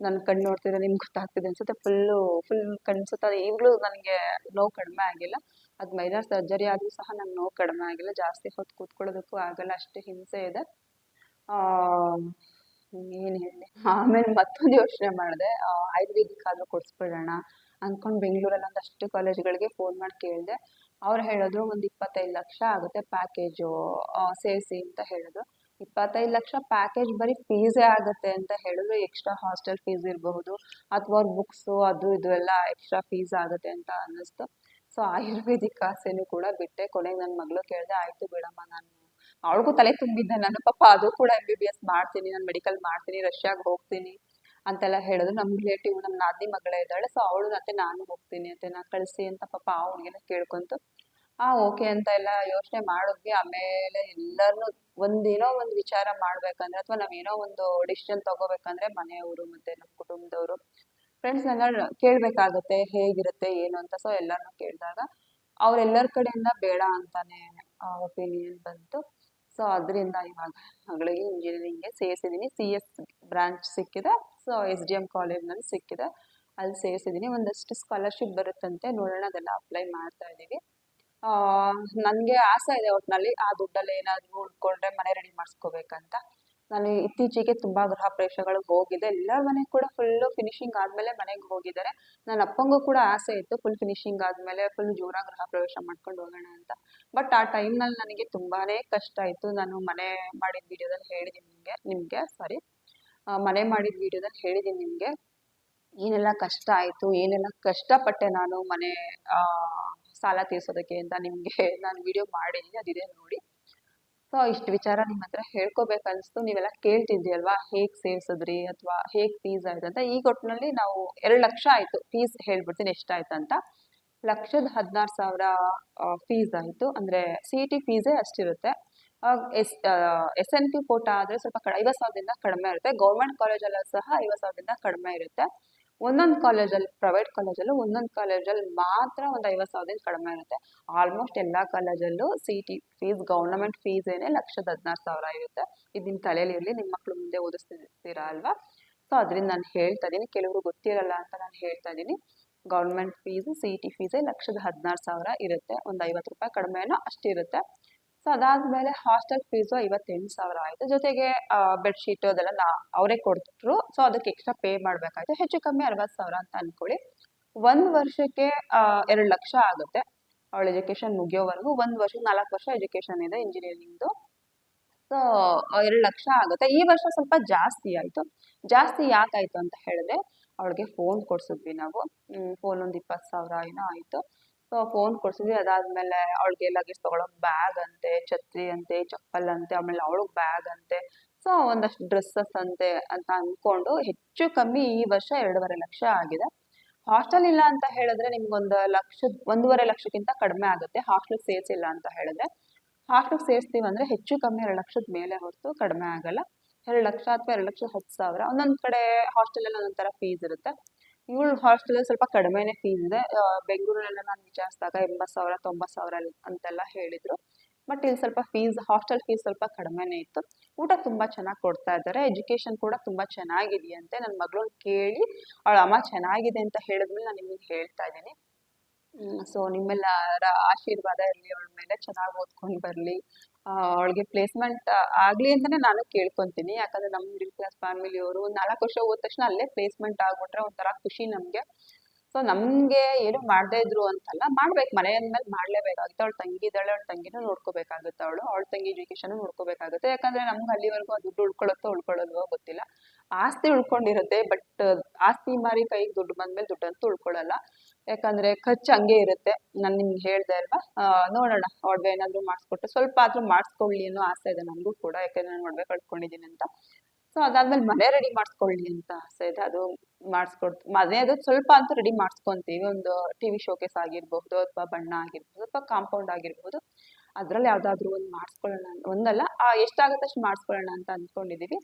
Speaker 1: ನನ್ನ ಕಣ್ಣು ನೋಡ್ತಿದ್ರೆ ನಿಮ್ಗೆ ಗೊತ್ತಾಗ್ತಿದೆ ಅನ್ಸುತ್ತೆ. ಫುಲ್ಲು ಫುಲ್ ಕಣ್ಸುತ್ತೆ. ಈಗಲೂ ನನಗೆ ನೋವು ಕಡಿಮೆ ಆಗಿಲ್ಲ. ಅದು ಮೈನರ್ ಸರ್ಜರಿ ಆದರೂ ಸಹ ನಂಗೆ ನೋವು ಕಡಿಮೆ ಆಗಿಲ್ಲ. ಜಾಸ್ತಿ ಹೊತ್ತು ಕೂತ್ಕೊಳ್ಳೋದಕ್ಕೂ ಆಗಲ್ಲ. ಅಷ್ಟೇ ಹಿಂಸೆ ಇದೆ. ಏನು ಹೇಳಿ ಆಮೇಲೆ ಮತ್ತೊಂದು ಯೋಚನೆ ಮಾಡಿದೆ. ಆಯುರ್ವೇದಿಕ್ ಆದರೂ ಕೊಡಿಸ್ಬಿಡೋಣ. ಅಂದ್ಕೊಂಡು ಬೆಂಗಳೂರಲ್ಲಿ ಒಂದಷ್ಟು ಕಾಲೇಜ್ಗಳಿಗೆ ಫೋನ್ ಮಾಡಿ ಕೇಳಿದೆ. ಅವ್ರು ಹೇಳಿದ್ರು ಒಂದು ಇಪ್ಪತ್ತೈದು ಲಕ್ಷ ಆಗುತ್ತೆ ಪ್ಯಾಕೇಜು ಸೇರಿಸಿ ಅಂತ ಹೇಳಿದ್ರು. ಇಪ್ಪತ್ತೈದು ಲಕ್ಷ ಪ್ಯಾಕೇಜ್ ಬರೀ ಫೀಸೇ ಆಗುತ್ತೆ ಅಂತ ಹೇಳಿದ್ರು. ಎಕ್ಸ್ಟ್ರಾ ಹಾಸ್ಟೆಲ್ ಫೀಸ್ ಇರಬಹುದು, ಅಥವಾ ಅವ್ರ ಬುಕ್ಸು ಅದು ಇದು ಎಲ್ಲ ಎಕ್ಸ್ಟ್ರಾ ಫೀಸ್ ಆಗುತ್ತೆ ಅಂತ ಅನ್ನಿಸ್ತು. ಸೊ ಆಯುರ್ವೇದಿಕ್ ಆಸೆನೂ ಕೂಡ ಬಿಟ್ಟೆ. ಕೊನೆಗೆ ನನ್ನ ಮಗಳು ಕೇಳಿದೆ, ಆಯಿತು ಬಿಡಮ್ಮ, ನಾನು ಅವಳಿಗೂ ತಲೆ ತುಂಬಿದ್ದೆ. ನಾನು ಪಾಪ ಅದು ಕೂಡ ಎಂ ಬಿ ಬಿ ಎಸ್ ಮಾಡ್ತೀನಿ. ನಾನು ಮೆಡಿಕಲ್ ಮಾಡ್ತೀನಿ ರಷ್ಯಾಗೆ ಹೋಗ್ತೀನಿ. ಅಂತೆಲ್ಲ ಹೇಳಿದ್ರು ನಮ್ಮ ರಿಲೇಟಿವ್ ನಮ್ಮ ನಾದಿ ಮಗಳೇ ಇದ್ದಾಳೆ. ಸೊ ಅವಳು ಮತ್ತೆ ನಾನು ಹೋಗ್ತೀನಿ ಅಂತ ನಾ ಕಳಿಸಿ ಅಂತ ಪಾಪ ಆ ಹುಡುಗಿನ ಕೇಳ್ಕೊಂತು. ಆ ಓಕೆ ಅಂತ ಎಲ್ಲ ಯೋಚನೆ ಮಾಡಿದ್ವಿ. ಆಮೇಲೆ ಎಲ್ಲರನ್ನೂ ಒಂದೇನೋ ಒಂದು ವಿಚಾರ ಮಾಡ್ಬೇಕಂದ್ರೆ ಅಥವಾ ನಾವೇನೋ ಒಂದು ಡಿಸಿಷನ್ ತಗೋಬೇಕಂದ್ರೆ ಮನೆಯವರು ಮತ್ತೆ ನಮ್ಮ ಕುಟುಂಬದವರು ಫ್ರೆಂಡ್ಸ್ನೆಲ್ಲ ಕೇಳಬೇಕಾಗುತ್ತೆ, ಹೇಗಿರುತ್ತೆ, ಏನು ಅಂತ. ಸೊ ಎಲ್ಲರನ್ನೂ ಕೇಳಿದಾಗ ಅವರೆಲ್ಲರ ಕಡೆಯಿಂದ ಬೇಡ ಅಂತಾನೆ ಒಪಿನಿಯನ್ ಬಂತು. ಸೊ ಅದರಿಂದ ಇವಾಗ ಮಗಳಿಗೆ ಇಂಜಿನಿಯರಿಂಗ್ಗೆ ಸೇರಿಸಿದ್ದೀನಿ ಸಿ ಎಸ್ ಬ್ರಾಂಚ್ ಸಿಕ್ಕಿದೆ. ಎಸ್ ಡಿ ಎಂ ಕಾಲೇಜ್ನಲ್ಲಿ ಸಿಕ್ಕಿದೆ. ಅಲ್ಲಿ ಸೇರಿಸಿದ್ದೀನಿ ಒಂದಷ್ಟು ಸ್ಕಾಲರ್ಶಿಪ್ ಬರುತ್ತಂತೆ. ನೋಡೋಣ, ಅದೆಲ್ಲ ಅಪ್ಲೈ ಮಾಡ್ತಾ ಇದ್ದೀವಿ. ನನಗೆ ಆಸೆ ಇದೆ ಒಟ್ಟಿನಲ್ಲಿ ಆ ದುಡ್ಡಲ್ಲಿ ಏನಾದರೂ ಉಳ್ಕೊಂಡ್ರೆ ಮನೆ ರೆಡಿ ಮಾಡಿಸ್ಕೋಬೇಕಂತ. ನಾನು ಇತ್ತೀಚೆಗೆ ತುಂಬ ಗೃಹ ಪ್ರವೇಶಗಳಿಗೆ ಹೋಗಿದ್ದೆ ಎಲ್ಲರ ಮನೆ ಕೂಡ ಫುಲ್ಲು ಫಿನಿಶಿಂಗ್ ಆದಮೇಲೆ ಮನೆಗೆ ಹೋಗಿದ್ದಾರೆ. ನನ್ನ ಅಪ್ಪಂಗೂ ಕೂಡ ಆಸೆ ಇತ್ತು. ಫುಲ್ ಫಿನಿಶಿಂಗ್ ಆದಮೇಲೆ ಫುಲ್ ಜೋರಾಗಿ ಗೃಹ ಪ್ರವೇಶ ಮಾಡ್ಕೊಂಡು ಹೋಗೋಣ ಅಂತ. ಬಟ್ ಆ ಟೈಮ್ನಲ್ಲಿ ನನಗೆ ತುಂಬಾ ಕಷ್ಟ ಆಯಿತು ನಾನು ಮನೆ ಮಾಡಿದ ವಿಡಿಯೋದಲ್ಲಿ ಹೇಳಿದ್ದೀನಿ ನಿಮಗೆ ನಿಮಗೆ? ಸಾರಿ ಮನೆ ಮಾಡಿದ ವಿಡಿಯೋದಲ್ಲಿ ಹೇಳಿದ್ದೀನಿ ನಿಮಗೆ. ಏನೆಲ್ಲ ಕಷ್ಟ ಆಯಿತು, ಏನೆಲ್ಲ ಕಷ್ಟಪಟ್ಟೆ ನಾನು ಮನೆ ಸಾಲ ತೀರ್ಸೋದಕ್ಕೆ ಅಂತ ನಿಮಗೆ [LAUGHS] ನಾನು ವಿಡಿಯೋ ಮಾಡಿದ್ದೀನಿ, ಅದಿದೆ ನೋಡಿ. ಸೊ ಇಷ್ಟು ವಿಚಾರ ನಿಮ್ಮ ಹತ್ರ ಹೇಳ್ಕೋಬೇಕನ್ನಿಸ್ತು ನೀವೆಲ್ಲ ಕೇಳ್ತಿದ್ರಿ ಅಲ್ವಾ ಹೇಗೆ ಸೇರಿಸಿದ್ರಿ ಅಥವಾ ಹೇಗೆ ಫೀಸ್ ಆಯ್ತು ಅಂತ? ಈ ಒಟ್ಟಿನಲ್ಲಿ ನಾವು ಎರಡು ಲಕ್ಷ ಆಯಿತು. ಫೀಸ್ ಹೇಳ್ಬಿಡ್ತೀನಿ ಎಷ್ಟಾಯ್ತು ಅಂತ. ಲಕ್ಷದ ಹದಿನಾರು ಸಾವಿರ ಫೀಸ್ ಆಯಿತು. ಅಂದರೆ ಸಿ ಇ ಟಿ ಫೀಸೇ ಅಷ್ಟಿರುತ್ತೆ. S S N P quota ಆದರೆ ಸ್ವಲ್ಪ ಕಡ, ಐವತ್ತು ಸಾವಿರದಿಂದ ಕಡಿಮೆ ಇರುತ್ತೆ. ಗೌರ್ಮೆಂಟ್ ಕಾಲೇಜಲ್ಲೂ ಸಹ ಐವತ್ತು ಸಾವಿರದಿಂದ ಕಡಿಮೆ ಇರುತ್ತೆ. ಒಂದೊಂದು ಕಾಲೇಜಲ್ಲಿ ಪ್ರೈವೇಟ್ ಕಾಲೇಜಲ್ಲೂ ಒಂದೊಂದು ಕಾಲೇಜಲ್ಲಿ ಮಾತ್ರ ಒಂದು ಐವತ್ತು ಸಾವಿರದಿಂದ ಕಡಿಮೆ ಇರುತ್ತೆ. ಆಲ್ಮೋಸ್ಟ್ ಎಲ್ಲ ಕಾಲೇಜಲ್ಲೂ C T fees government fees ಏನೇ ಲಕ್ಷದ ಹದಿನಾರು ಸಾವಿರ ಇರುತ್ತೆ. ಇದು ನಿಮ್ಮ ಇರಲಿ ನಿಮ್ಮ ಮಕ್ಕಳು ಮುಂದೆ ಓದಿಸ್ತಿರ್ತೀರಾ ಅಲ್ವಾ? ಸೊ ಅದರಿಂದ ನಾನು ಹೇಳ್ತಾ ಇದ್ದೀನಿ. ಕೆಲವರು ಗೊತ್ತಿರಲ್ಲ ಅಂತ ನಾನು ಹೇಳ್ತಾ ಇದ್ದೀನಿ. ಗೌರ್ಮೆಂಟ್ ಫೀಸ್ ಸಿ ಟಿ ಫೀಸೇ ಲಕ್ಷದ ಹದಿನಾರು ಸಾವಿರ ಇರುತ್ತೆ. ಒಂದು ಐವತ್ತು ರೂಪಾಯಿ ಕಡಿಮೆನೋ ಅಷ್ಟಿರುತ್ತೆ ಸೊ ಅದಾದ್ಮೇಲೆ ಹಾಸ್ಟೆಲ್ ಫೀಸು ಐವತ್ತೆಂಟು ಸಾವಿರ ಆಯಿತು. ಜೊತೆಗೆ ಬೆಡ್ಶೀಟ್ ಅದೆಲ್ಲ ನಾ, ಅವರೇ ಕೊಡ್ತರು ಸೊ ಅದಕ್ಕೆ ಎಕ್ಸ್ಟ್ರಾ ಪೇ ಮಾಡಬೇಕಾಯ್ತು. ಹೆಚ್ಚು ಕಮ್ಮಿ ಅರವತ್ತು ಸಾವಿರ ಅಂತ ಅಂದ್ಕೊಳ್ಳಿ ಒಂದು ವರ್ಷಕ್ಕೆ ಎರಡು ಲಕ್ಷ ಆಗುತ್ತೆ. ಅವಳ ಎಜುಕೇಷನ್ ಮುಗಿಯೋವರೆಗೂ ಒಂದು ವರ್ಷ, ನಾಲ್ಕು ವರ್ಷ ಎಜುಕೇಷನ್ ಇದೆ ಇಂಜಿನಿಯರಿಂಗ್ದು ಸೊ ಎರಡು ಲಕ್ಷ ಆಗುತ್ತೆ. ಈ ವರ್ಷ ಸ್ವಲ್ಪ ಜಾಸ್ತಿ ಆಯಿತು. ಜಾಸ್ತಿ ಯಾಕಾಯಿತು ಅಂತ ಹೇಳಿದ್ರೆ, ಅವಳಿಗೆ ಫೋನ್ ಕೊಡ್ಸಿದ್ವಿ ನಾವು. ಫೋನ್ ಒಂದು ಇಪ್ಪತ್ತು ಸಾವಿರ ಏನೋ ಆಯಿತು. ಸೊ ಫೋನ್ ಕೊಡ್ಸಿದ್ವಿ. ಅದಾದ್ಮೇಲೆ ಅವಳಿಗೆ ಲಗೇಜ್ ತೊಗೊಳಕ್ಕೆ ಬ್ಯಾಗ್ ಅಂತೆ, ಛತ್ರಿ ಅಂತೆ, ಚಪ್ಪಲ್ ಅಂತೆ, ಆಮೇಲೆ ಅವಳಿಗೆ ಬ್ಯಾಗ್ ಅಂತೆ. ಸೊ ಒಂದಷ್ಟು ಡ್ರೆಸ್ಸಸ್ ಅಂತೆ ಅಂತ ಅಂದ್ಕೊಂಡು ಹೆಚ್ಚು ಕಮ್ಮಿ ಈ ವರ್ಷ ಎರಡೂವರೆ ಲಕ್ಷ ಆಗಿದೆ. ಹಾಸ್ಟೆಲ್ ಇಲ್ಲ ಅಂತ ಹೇಳಿದ್ರೆ ನಿಮ್ಗೊಂದು ಲಕ್ಷ, ಒಂದೂವರೆ ಲಕ್ಷಕ್ಕಿಂತ ಕಡಿಮೆ ಆಗುತ್ತೆ. ಹಾಸ್ಟೆಲ್ ಸೇರಿಸಿಲ್ಲ ಅಂತ ಹೇಳಿದ್ರೆ. ಹಾಸ್ಟೆಲ್ ಸೇರಿಸ್ತೀವಿ ಅಂದರೆ ಹೆಚ್ಚು ಕಮ್ಮಿ ಎರಡು ಲಕ್ಷದ ಮೇಲೆ ಹೊರತು ಕಡಿಮೆ ಆಗಲ್ಲ. ಎರಡು ಲಕ್ಷ ಅಥವಾ ಎರಡು ಲಕ್ಷ ಹತ್ತು ಸಾವಿರ. ಒಂದೊಂದು ಕಡೆ ಹಾಸ್ಟೆಲಲ್ಲಿ ಒಂದೊಂದು ಥರ ಫೀಸ್ ಇರುತ್ತೆ. ಇವಳು ಹಾಸ್ಟೆಲ್ ಸ್ವಲ್ಪ ಕಡಿಮೆನೆ ಫೀಸ್ ಇದೆ. ಬೆಂಗಳೂರಲ್ಲೆಲ್ಲ ನಾನು ವಿಚಾರಿಸಿದಾಗ ಎಂಬತ್ತು ಸಾವಿರ, ತೊಂಬತ್ತು ಸಾವಿರ ಅಂತೆಲ್ಲ ಹೇಳಿದ್ರು. ಬಟ್ ಇಲ್ಲಿ ಸ್ವಲ್ಪ ಫೀಸ್ ಹಾಸ್ಟೆಲ್ ಫೀಸ್ ಸ್ವಲ್ಪ ಕಡಿಮೆನೇ ಇತ್ತು. ಊಟ ತುಂಬ ಚೆನ್ನಾಗಿ ಕೊಡ್ತಾ ಇದ್ದಾರೆ. ಎಜುಕೇಷನ್ ಕೂಡ ತುಂಬ ಚೆನ್ನಾಗಿದೆಯಂತೆ. ನನ್ನ ಮಗಳು ಕೇಳಿ, ಅವಳ ಅಮ್ಮ ಚೆನ್ನಾಗಿದೆ ಅಂತ ಹೇಳಿದ್ಮೇಲೆ ನಾನು ನಿಮಗೆ ಹೇಳ್ತಾ ಇದ್ದೀನಿ. ಸೊ ನಿಮ್ಮೆಲ್ಲರ ಆಶೀರ್ವಾದ ಇರಲಿ, ಅವಳ ಮೇಲೆ ಚೆನ್ನಾಗಿ ಓದ್ಕೊಂಡು ಬರಲಿ. ಅವಳಿಗೆ ಪ್ಲೇಸ್ಮೆಂಟ್ ಆಗಲಿ ಅಂತಾನೆ ನಾನು ಕೇಳ್ಕೊಂತೀನಿ. ಯಾಕಂದ್ರೆ ನಮ್ಮ ಮಿಡಿಲ್ ಕ್ಲಾಸ್ ಫ್ಯಾಮಿಲಿಯವರು ನಾಲ್ಕು ವರ್ಷ ಹೋದ ತಕ್ಷಣ ಅಲ್ಲೇ ಪ್ಲೇಸ್ಮೆಂಟ್ ಆಗ್ಬಿಟ್ರೆ ಒಂಥರ ಖುಷಿ ನಮಗೆ. ಸೊ ನಮಗೆ ಏನು ಮಾಡದೇ ಇದ್ರು ಅಂತಲ್ಲ ಮಾಡ್ಬೇಕು. ಮನೆ ಅಂದ್ಮೇಲೆ ಮಾಡ್ಲೇಬೇಕಾಗುತ್ತೆ. ಅವಳು ತಂಗಿ ಇದ್ದಾಳೆ ಅವಳ ತಂಗಿನೂ ನೋಡ್ಕೋಬೇಕಾಗುತ್ತೆ ಅವಳು. ಅವಳ ತಂಗಿ ಎಜುಕೇಶನ್ ನೋಡ್ಕೋಬೇಕಾಗುತ್ತೆ. ಯಾಕಂದ್ರೆ ನಮ್ಗೆ ಅಲ್ಲಿವರೆಗೂ ದುಡ್ಡು ಉಳ್ಕೊಳ್ಳುತ್ತೋ, ಉಳ್ಕೊಳ್ಳೋಲ್ವೋ ಗೊತ್ತಿಲ್ಲ. ಆಸ್ತಿ ಉಳ್ಕೊಂಡಿರುತ್ತೆ ಬಟ್ ಆಸ್ತಿ ಮಾರಿ ಕೈಗೆ ದುಡ್ಡು ಬಂದ್ಮೇಲೆ ದುಡ್ಡಂತೂ ಉಳ್ಕೊಳ್ಳಲ್ಲ. ಯಾಕಂದ್ರೆ ಖರ್ಚು ಹಂಗೆ ಇರುತ್ತೆ. ನಾನು ನಿಮ್ಗೆ ಹೇಳ್ದೆ ಅಲ್ವಾ? ನೋಡೋಣ. ಒಡವೆ ಏನಾದ್ರು ಮಾಡಿಸ್ಕೊಟ್ಟು ಸ್ವಲ್ಪ ಆದ್ರೂ ಮಾಡಿಸ್ಕೊಳ್ಳಿ ಅನ್ನೋ ಆಸೆ ಇದೆ ನನಗೂ ಕೂಡ. ಯಾಕಂದ್ರೆ ನಾನು ಒಡವೆ ಕಳ್ಕೊಂಡಿದ್ದೀನಿ ಅಂತ. ಸೊ ಅದಾದ್ಮೇಲೆ ಮನೆ ರೆಡಿ ಮಾಡಿಸ್ಕೊಳ್ಳಿ ಅಂತ ಆಸೆ ಇದೆ. ಅದು ಮಾಡಿಸ್ಕೊಡ್ತು ಮನೆ ಅದು ಸ್ವಲ್ಪ ಅಂತೂ ರೆಡಿ ಮಾಡಿಸ್ಕೊಂತೀವಿ. ಒಂದು ಟಿ ವಿ ಶೋಕೇಸ್ ಆಗಿರ್ಬಹುದು ಅಥವಾ ಬಣ್ಣ ಆಗಿರ್ಬೋದು ಅಥವಾ ಕಾಂಪೌಂಡ್ ಆಗಿರ್ಬೋದು ಅದ್ರಲ್ಲಿ ಯಾವ್ದಾದ್ರು ಒಂದು ಮಾಡಿಸ್ಕೊಳ್ಳೋಣ. ಒಂದಲ್ಲ ಎಷ್ಟಾಗುತ್ತೆ ಅಷ್ಟು ಮಾಡಿಸ್ಕೊಳ್ಳೋಣ ಅಂತ ಅಂದ್ಕೊಂಡಿದೀವಿ.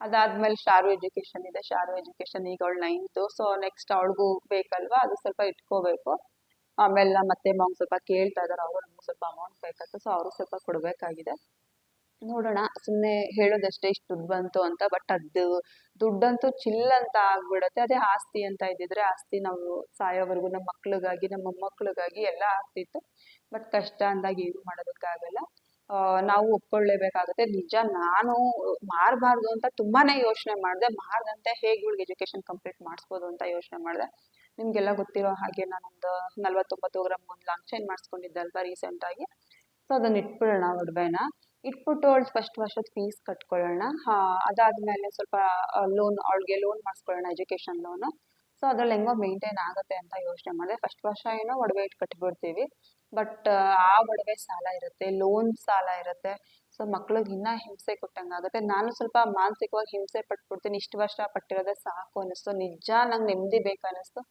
Speaker 1: ಅದಾದ್ಮೇಲೆ ಶಾರು ಎಜುಕೇಶನ್ ಇದೆ. ಶಾರು ಎಜುಕೇಶನ್ ಈಗ ಅವಳು ನೈನ್ತು. ಸೊ ನೆಕ್ಸ್ಟ್ ಅವಳಿಗೂ ಬೇಕಲ್ವಾ? ಅದು ಸ್ವಲ್ಪ ಇಟ್ಕೋಬೇಕು. ಆಮೇಲೆ ನಮ್ಮ ಅತ್ತೆ ಮಾವ್ ಸ್ವಲ್ಪ ಕೇಳ್ತಾ ಇದಾರೆ. ಅವರು ನಮ್ಗೆ ಸ್ವಲ್ಪ ಅಮೌಂಟ್ ಬೇಕಾಯ್ತು. ಸೊ ಅವರು ಸ್ವಲ್ಪ ಕೊಡಬೇಕಾಗಿದೆ. ನೋಡೋಣ. ಸುಮ್ಮನೆ ಹೇಳೋದಷ್ಟೇ ಇಷ್ಟು ದುಡ್ಡು ಬಂತು ಅಂತ. ಬಟ್ ಅದು ದುಡ್ಡಂತೂ ಚಿಲ್ ಅಂತ ಆಗ್ಬಿಡತ್ತೆ. ಅದೇ ಆಸ್ತಿ ಅಂತ ಇದ್ದಿದ್ರೆ ಆಸ್ತಿ ನಾವು ಸಾಯೋವರೆಗೂ ನಮ್ಮ ಮಕ್ಳಿಗಾಗಿ, ನಮ್ಮ ಮೊಮ್ಮಕ್ಳಿಗಾಗಿ ಎಲ್ಲ ಆಗ್ತಿತ್ತು. ಬಟ್ ಕಷ್ಟ ಅಂದಾಗ ಏನು ಮಾಡೋದಕ್ಕಾಗಲ್ಲ. ನಾವು ಒಪ್ಕೊಳ್ಳೇಬೇಕಾಗುತ್ತೆ. ನಿಜ, ನಾನು ಮಾರಬಾರ್ದು ಅಂತ ತುಂಬಾನೇ ಯೋಚನೆ ಮಾಡಿದೆ. ಮಾರ್ದಂತೆ ಹೇಗೆ ಇವಳಿಗೆ ಎಜುಕೇಶನ್ ಕಂಪ್ಲೀಟ್ ಮಾಡಿಸ್ಬೋದು ಅಂತ ಯೋಚನೆ ಮಾಡಿದೆ. ನಿಮಗೆಲ್ಲ ಗೊತ್ತಿರೋ ಹಾಗೆ ನಾನೊಂದು ನಲ್ವತ್ತೊಂಬತ್ತು ಗ್ರಾಮ್ ಒಂದು ಲಾಂಗ್ ಚೈನ್ ಮಾಡಿಸ್ಕೊಂಡಿದ್ದೆ ಅಲ್ವಾ ರೀಸೆಂಟಾಗಿ ಸೊ ಅದನ್ನ ಇಟ್ಬಿಡೋಣ ಒಡವೆನ ಇಟ್ಬಿಟ್ಟು ಅವಳು ಫಸ್ಟ್ ವರ್ಷದ ಫೀಸ್ ಕಟ್ಕೊಳ್ಳೋಣ. ಅದಾದ್ಮೇಲೆ ಸ್ವಲ್ಪ ಲೋನ್ ಅವಳಿಗೆ ಲೋನ್ ಮಾಡಿಸ್ಕೊಳ್ಳೋಣ ಎಜುಕೇಶನ್ ಲೋನ್ ಸೊ ಅದ್ರಲ್ಲಿ ಹೆಂಗೋ ಮೇಂಟೈನ್ ಆಗುತ್ತೆ ಅಂತ ಯೋಚನೆ ಮಾಡಿದೆ. ಫಸ್ಟ್ ವರ್ಷ ಏನೋ ಒಡವೆ ಇಟ್ಟು ಕಟ್ಬಿಡ್ತೀವಿ. ಬಟ್ ಆ ಒಡವೆ ಸಾಲ ಇರುತ್ತೆ ಲೋನ್ ಸಾಲ ಇರುತ್ತೆ. ಸೊ ಮಕ್ಳಿಗೆ ಇನ್ನೂ ಹಿಂಸೆ ಕೊಟ್ಟಂಗೆ ಆಗುತ್ತೆ. ನಾನು ಸ್ವಲ್ಪ ಮಾನಸಿಕವಾಗಿ ಹಿಂಸೆ ಪಟ್ಬಿಡ್ತೀನಿ. ಇಷ್ಟು ವರ್ಷ ಪಟ್ಟಿರೋದೇ ಸಾಕು ಅನ್ನಿಸ್ತು. ನಿಜ ನಂಗೆ ನೆಮ್ಮದಿ ಬೇಕು ಅನ್ನಿಸ್ತು.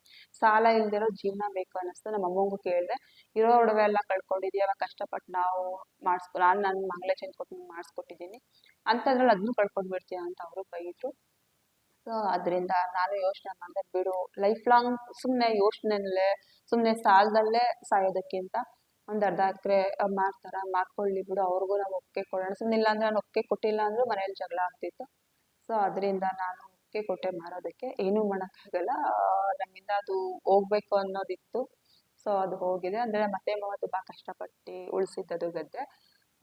Speaker 1: ಸಾಲ ಇಲ್ದಿರೋ ಜೀವನ ಬೇಕು ಅನ್ನಿಸ್ತು. ನಮ್ಮ ಅಮ್ಮಂಗೂ ಕೇಳಿದೆ, ಇರೋ ಒಡವೆ ಎಲ್ಲ ಕಳ್ಕೊಂಡಿದ್ದೀವಿ ಕಷ್ಟಪಟ್ಟು ನಾವು ಮಾಡಿಸ್ಕೊ, ನಾನು ನನ್ನ ಮಗಳೇ ಚೇಂಜ್ ಕೊಟ್ಟು ಮಾಡಿಸ್ಕೊಟ್ಟಿದ್ದೀನಿ. ಅಂಥದ್ರಲ್ಲಿ ಅದನ್ನು ಕಳ್ಕೊಂಡ್ಬಿಡ್ತೀಯ? ಅಂತ ಅವರು ಬೈದರು. ಸೊ ಅದರಿಂದ ನಾನು ಯೋಚನೆ ಮಾಡಿದೆ, ಬಿಡು. ಲೈಫ್ ಲಾಂಗ್ ಸುಮ್ಮನೆ ಯೋಚನೆಲ್ಲೇ ಸುಮ್ಮನೆ ಸಾಲದಲ್ಲೇ ಸಾಯೋದಕ್ಕಿಂತ ಒಂದು ಅರ್ಧ ಎಕರೆ ಮಾಡ್ತಾರ ಮಾರ್ಕೊಳ್ಳಿ ಬಿಡು. ಅವ್ರಿಗೂ ನಾವು ಒಪ್ಪಿಗೆ ಕೊಡೋಣ. ಸುಮ್ಮನೆ ಇಲ್ಲ ಅಂದ್ರೆ ನಾನು ಒಪ್ಪಿಗೆ ಕೊಟ್ಟಿಲ್ಲ ಅಂದರೂ ಮನೇಲಿ ಜಗಳ ಆಗ್ತಿತ್ತು. ಸೊ ಅದರಿಂದ ನಾನು ಒಪ್ಪಿಗೆ ಕೊಟ್ಟೆ ಮಾರೋದಕ್ಕೆ ಏನೂ ಮಾಡೋಕ್ಕಾಗಲ್ಲ. ನಮ್ಮಿಂದ ಅದು ಹೋಗ್ಬೇಕು ಅನ್ನೋದಿತ್ತು. ಸೊ ಅದು ಹೋಗಿದೆ. ಅಂದರೆ ಮತ್ತೆ ಮಾವ ತುಂಬ ಕಷ್ಟಪಟ್ಟು ಉಳಿಸಿದ್ದದು ಗದ್ದೆ.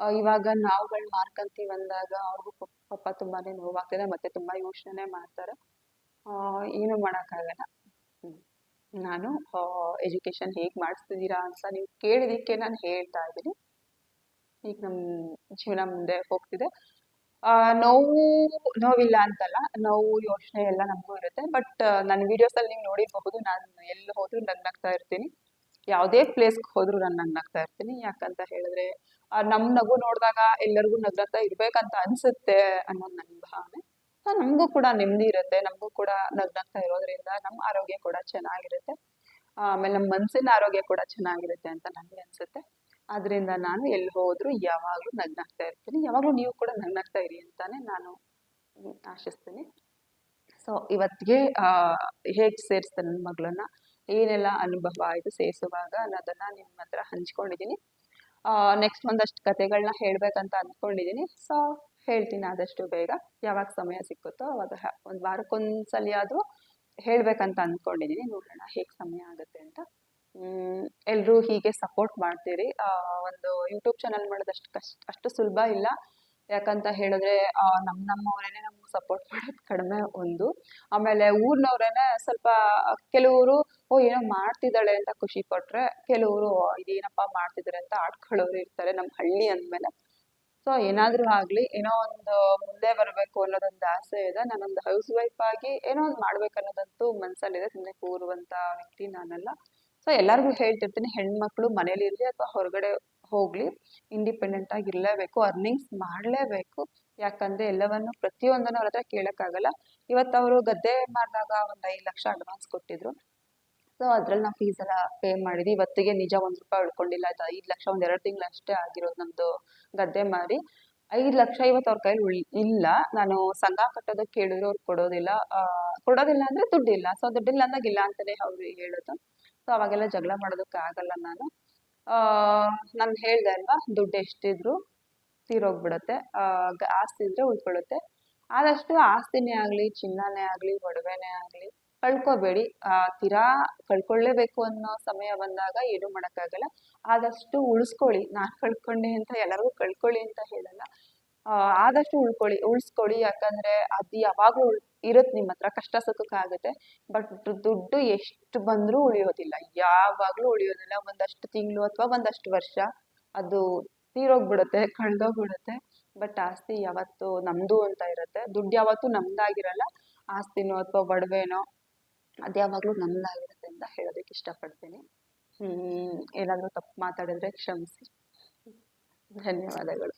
Speaker 1: ಇವಾಗ ನಾವುಗಳು ಮಾರ್ಕಂತೀವಿ ಅಂದಾಗ ಅವ್ರಿಗೂ ಪಾಪ ಪಾಪ ತುಂಬಾ ನೋವಾಗ್ತಿದೆ, ಮತ್ತೆ ತುಂಬಾ ಯೋಚನೆ ಮಾಡ್ತಾರೆ. ಏನೂ ಮಾಡೋಕ್ಕಾಗಲ್ಲ. ನಾನು ಎಜುಕೇಶನ್ ಹೇಗೆ ಮಾಡಿಸ್ತಿದ್ದೀರಾ ಅಂತ ನೀವು ಕೇಳಿದಕ್ಕೆ ನಾನು ಹೇಳ್ತಾ ಇದ್ದೀನಿ. ಈಗ ನಮ್ಮ ಜೀವನ ಮುಂದೆ ಹೋಗ್ತಿದೆ. ನೋವು, ನೋವಿಲ್ಲ ಅಂತಲ್ಲ, ನೋವು, ಯೋಚನೆ ಎಲ್ಲ ನಮಗೂ ಇರುತ್ತೆ. ಬಟ್ ನನ್ನ ವಿಡಿಯೋಸಲ್ಲಿ ನೀವು ನೋಡಿರಬಹುದು, ನಾನು ಎಲ್ಲಿ ಹೋದ್ರೂ ನಗ್ನಾಗ್ತಾ ಇರ್ತೀನಿ. ಯಾವುದೇ ಪ್ಲೇಸ್ಗೆ ಹೋದರೂ ನಾನು ನಗ್ನಾಗ್ತಾ ಇರ್ತೀನಿ. ಯಾಕಂತ ಹೇಳಿದ್ರೆ ಆ, ನಮ್ಮ ನಗು ನೋಡಿದಾಗ ಎಲ್ಲರಿಗೂ ನಗ್ರತ ಇರ್ಬೇಕಂತ ಅನ್ಸುತ್ತೆ ಅನ್ನೋದು ನನ್ನ ಭಾವನೆ. ಸೊ ನಮಗೂ ಕೂಡ ನೆಮ್ಮದಿ ಇರುತ್ತೆ ನಮಗೂ ಕೂಡ ನಗ್ನಗ್ತಾ ಇರೋದ್ರಿಂದ ನಮ್ಮ ಆರೋಗ್ಯ ಕೂಡ ಚೆನ್ನಾಗಿರುತ್ತೆ. ಆಮೇಲೆ ನಮ್ಮ ಮನಸ್ಸಿನ ಆರೋಗ್ಯ ಕೂಡ ಚೆನ್ನಾಗಿರುತ್ತೆ ಅಂತ ನನಗೆ ಅನ್ಸುತ್ತೆ. ಅದರಿಂದ ನಾನು ಎಲ್ಲಿ ಹೋದ್ರು ಯಾವಾಗಲೂ ನಗ್ನಾಗ್ತಾ ಇರ್ತೀನಿ. ಯಾವಾಗಲೂ ನೀವು ಕೂಡ ನಗ್ನಾಗ್ತಾ ಇರಿ ಅಂತಾನೆ ನಾನು ಆಶಿಸ್ತೀನಿ. ಸೊ ಇವತ್ತಿಗೆ ಹೇಗೆ ಸೇರಿಸ್ದೆ ನನ್ನ ಮಗಳನ್ನ ಏನೆಲ್ಲ ಅನುಭವ ಆಯಿತು ಸೇರಿಸುವಾಗ ಅನ್ನೋದನ್ನ ನಿಮ್ಮ ಹತ್ರ ಹಂಚ್ಕೊಂಡಿದ್ದೀನಿ ನೆಕ್ಸ್ಟ್ ಒಂದಷ್ಟು ಕತೆಗಳನ್ನ ಹೇಳ್ಬೇಕಂತ ಅಂದ್ಕೊಂಡಿದ್ದೀನಿ ಸೊ ಹೇಳ್ತೀನಿ ಆದಷ್ಟು ಬೇಗ. ಯಾವಾಗ ಸಮಯ ಸಿಕ್ಕುತ್ತೋ ಅವಾಗ ಒಂದು ವಾರಕ್ಕೊಂದ್ಸಲಿ ಆದರೂ ಹೇಳ್ಬೇಕಂತ ಅಂದ್ಕೊಂಡಿದ್ದೀನಿ ನೋಡೋಣ ಹೇಗೆ ಸಮಯ ಆಗುತ್ತೆ ಅಂತ. ಎಲ್ಲರೂ ಹೀಗೆ ಸಪೋರ್ಟ್ ಮಾಡ್ತೀರಿ. ಒಂದು ಯೂಟ್ಯೂಬ್ ಚಾನಲ್ ಮಾಡೋದಷ್ಟು ಕಷ್ಟ, ಅಷ್ಟು ಸುಲಭ ಇಲ್ಲ. ಯಾಕಂತ ಹೇಳಿದ್ರೆ ನಮ್ಮ ನಮ್ಮವರೇನೆ ನಮ್ಗೆ ಸಪೋರ್ಟ್ ಮಾಡೋದು ಕಡಿಮೆ ಒಂದು. ಆಮೇಲೆ ಊರ್ನವ್ರೇನೆ ಸ್ವಲ್ಪ ಕೆಲವರು, ಓ, ಏನೋ ಮಾಡ್ತಿದ್ದಾಳೆ ಅಂತ ಖುಷಿ ಪಟ್ರೆ ಕೆಲವರು ಇದೇನಪ್ಪ ಮಾಡ್ತಿದ್ದಾರೆ ಅಂತ ಆಡ್ಕೊಳ್ಳೋರು ಇರ್ತಾರೆ ನಮ್ಮ ಹಳ್ಳಿ ಅಂದಮೇಲೆ. ಸೊ, ಏನಾದರೂ ಆಗಲಿ, ಏನೋ ಒಂದು ಮುಂದೆ ಬರಬೇಕು ಅನ್ನೋದೊಂದು ಆಸೆ ಇದೆ. ನಾನೊಂದು ಹೌಸ್ ವೈಫ್ ಆಗಿ ಏನೋ ಒಂದು ಮಾಡ್ಬೇಕು ಅನ್ನೋದಂತೂ ಮನಸ್ಸಲ್ಲಿದೆ ಸುಮ್ಮನೆ ಕೂರುವಂಥ ವ್ಯಕ್ತಿ ನಾನಲ್ಲ. ಸೊ, ಎಲ್ಲರಿಗೂ ಹೇಳ್ತಿರ್ತೀನಿ, ಹೆಣ್ಮಕ್ಳು ಮನೇಲಿ ಇರಲಿ ಅಥವಾ ಹೊರಗಡೆ ಹೋಗ್ಲಿ ಇಂಡಿಪೆಂಡೆಂಟ್ ಆಗಿ ಇರಲೇಬೇಕು ಅರ್ನಿಂಗ್ಸ್ ಮಾಡಲೇಬೇಕು. ಯಾಕಂದ್ರೆ ಎಲ್ಲವನ್ನು ಪ್ರತಿಯೊಂದನ್ನು ಅವ್ರ ಹತ್ರ ಕೇಳೋಕ್ಕಾಗಲ್ಲ. ಇವತ್ತು ಅವರು ಗದ್ದೆ ಮಾಡಿದಾಗ ಒಂದು ಐದು ಲಕ್ಷ ಅಡ್ವಾನ್ಸ್ ಕೊಟ್ಟಿದ್ರು. ಸೊ ಅದ್ರಲ್ಲಿ ನಾವು ಫೀಸ್ ಎಲ್ಲ ಪೇ ಮಾಡಿದ್ವಿ. ಇವತ್ತಿಗೆ ನಿಜ ಒಂದು ರೂಪಾಯಿ ಉಳ್ಕೊಂಡಿಲ್ಲ. ಅದು ಐದು ಲಕ್ಷ, ಒಂದು ಎರಡು ತಿಂಗಳು ಅಷ್ಟೇ ಆಗಿರೋದು ನಮ್ಮದು ಗದ್ದೆ ಮಾರಿ. ಐದು ಲಕ್ಷ ಇವತ್ತು ಅವ್ರ ಕೈಲಿ ಉಳ್, ಇಲ್ಲ. ನಾನು ಸಂಘ ಕಟ್ಟೋದಕ್ಕೆ ಕೇಳಿದ್ರು, ಅವ್ರು ಕೊಡೋದಿಲ್ಲ. ಕೊಡೋದಿಲ್ಲ ಅಂದರೆ ದುಡ್ಡಿಲ್ಲ. ಸೊ ದುಡ್ಡಿಲ್ಲ ಅಂದಾಗ ಇಲ್ಲ ಅಂತಲೇ ಅವ್ರು ಹೇಳೋದು. ಸೊ ಅವಾಗೆಲ್ಲ ಜಗಳ ಮಾಡೋದಕ್ಕೆ ಆಗಲ್ಲ ನಾನು. ನಾನು ಹೇಳ್ದೆ ಅಲ್ವಾ, ದುಡ್ಡು ಎಷ್ಟಿದ್ರು. ತೀರೋಗ್ಬಿಡುತ್ತೆ ಆಸ್ತಿ ಇದ್ರೆ ಉಳ್ಕೊಳ್ಳುತ್ತೆ. ಆದಷ್ಟು ಆಸ್ತಿನೇ ಆಗಲಿ ಚಿನ್ನನೇ ಆಗಲಿ ಒಡವೆನೇ ಆಗಲಿ ಕಳ್ಕೊಬೇಡಿ. ಆ, ತೀರಾ ಕಳ್ಕೊಳ್ಳೇಬೇಕು ಅನ್ನೋ ಸಮಯ ಬಂದಾಗ ಏನು ಮಾಡೋಕ್ಕಾಗಲ್ಲ. ಆದಷ್ಟು ಉಳಿಸ್ಕೊಳ್ಳಿ. ನಾನು ಕಳ್ಕೊಂಡೆ ಅಂತ ಎಲ್ಲರಿಗೂ ಕಳ್ಕೊಳ್ಳಿ ಅಂತ ಹೇಳಲ್ಲ. ಆದಷ್ಟು ಉಳ್ಕೊಳ್ಳಿ. ಉಳಿಸ್ಕೊಳ್ಳಿ. ಯಾಕಂದ್ರೆ ಅದು ಯಾವಾಗಲೂ ಇರುತ್ತೆ ನಿಮ್ಮ ಹತ್ರ. ಕಷ್ಟ ಸುಖಕ್ಕಾಗುತ್ತೆ ಬಟ್ ದುಡ್ಡು ಎಷ್ಟು ಬಂದರೂ ಉಳಿಯೋದಿಲ್ಲ. ಯಾವಾಗಲೂ ಉಳಿಯೋದಿಲ್ಲ. ಒಂದಷ್ಟು ತಿಂಗಳು ಅಥವಾ ಒಂದಷ್ಟು ವರ್ಷ. ಅದು ತೀರೋಗ್ಬಿಡುತ್ತೆ, ಕಳ್ದೋಗ್ಬಿಡುತ್ತೆ. ಬಟ್ ಆಸ್ತಿ ಯಾವತ್ತು ನಮ್ದು ಅಂತ ಇರುತ್ತೆ. ದುಡ್ಡು ಯಾವತ್ತೂ ನಮ್ದಾಗಿರಲ್ಲ. ಆಸ್ತಿನೋ ಅಥವಾ ಒಡವೆನೋ, ಅದು ಯಾವಾಗಲೂ ನಮ್ದಾಗಿರುತ್ತೆ ಅಂತ ಹೇಳೋದಕ್ಕೆ ಇಷ್ಟಪಡ್ತೀನಿ. ಏನಾದರೂ ತಪ್ಪು ಮಾತಾಡಿದ್ರೆ ಕ್ಷಮಿಸಿ. ಧನ್ಯವಾದಗಳು.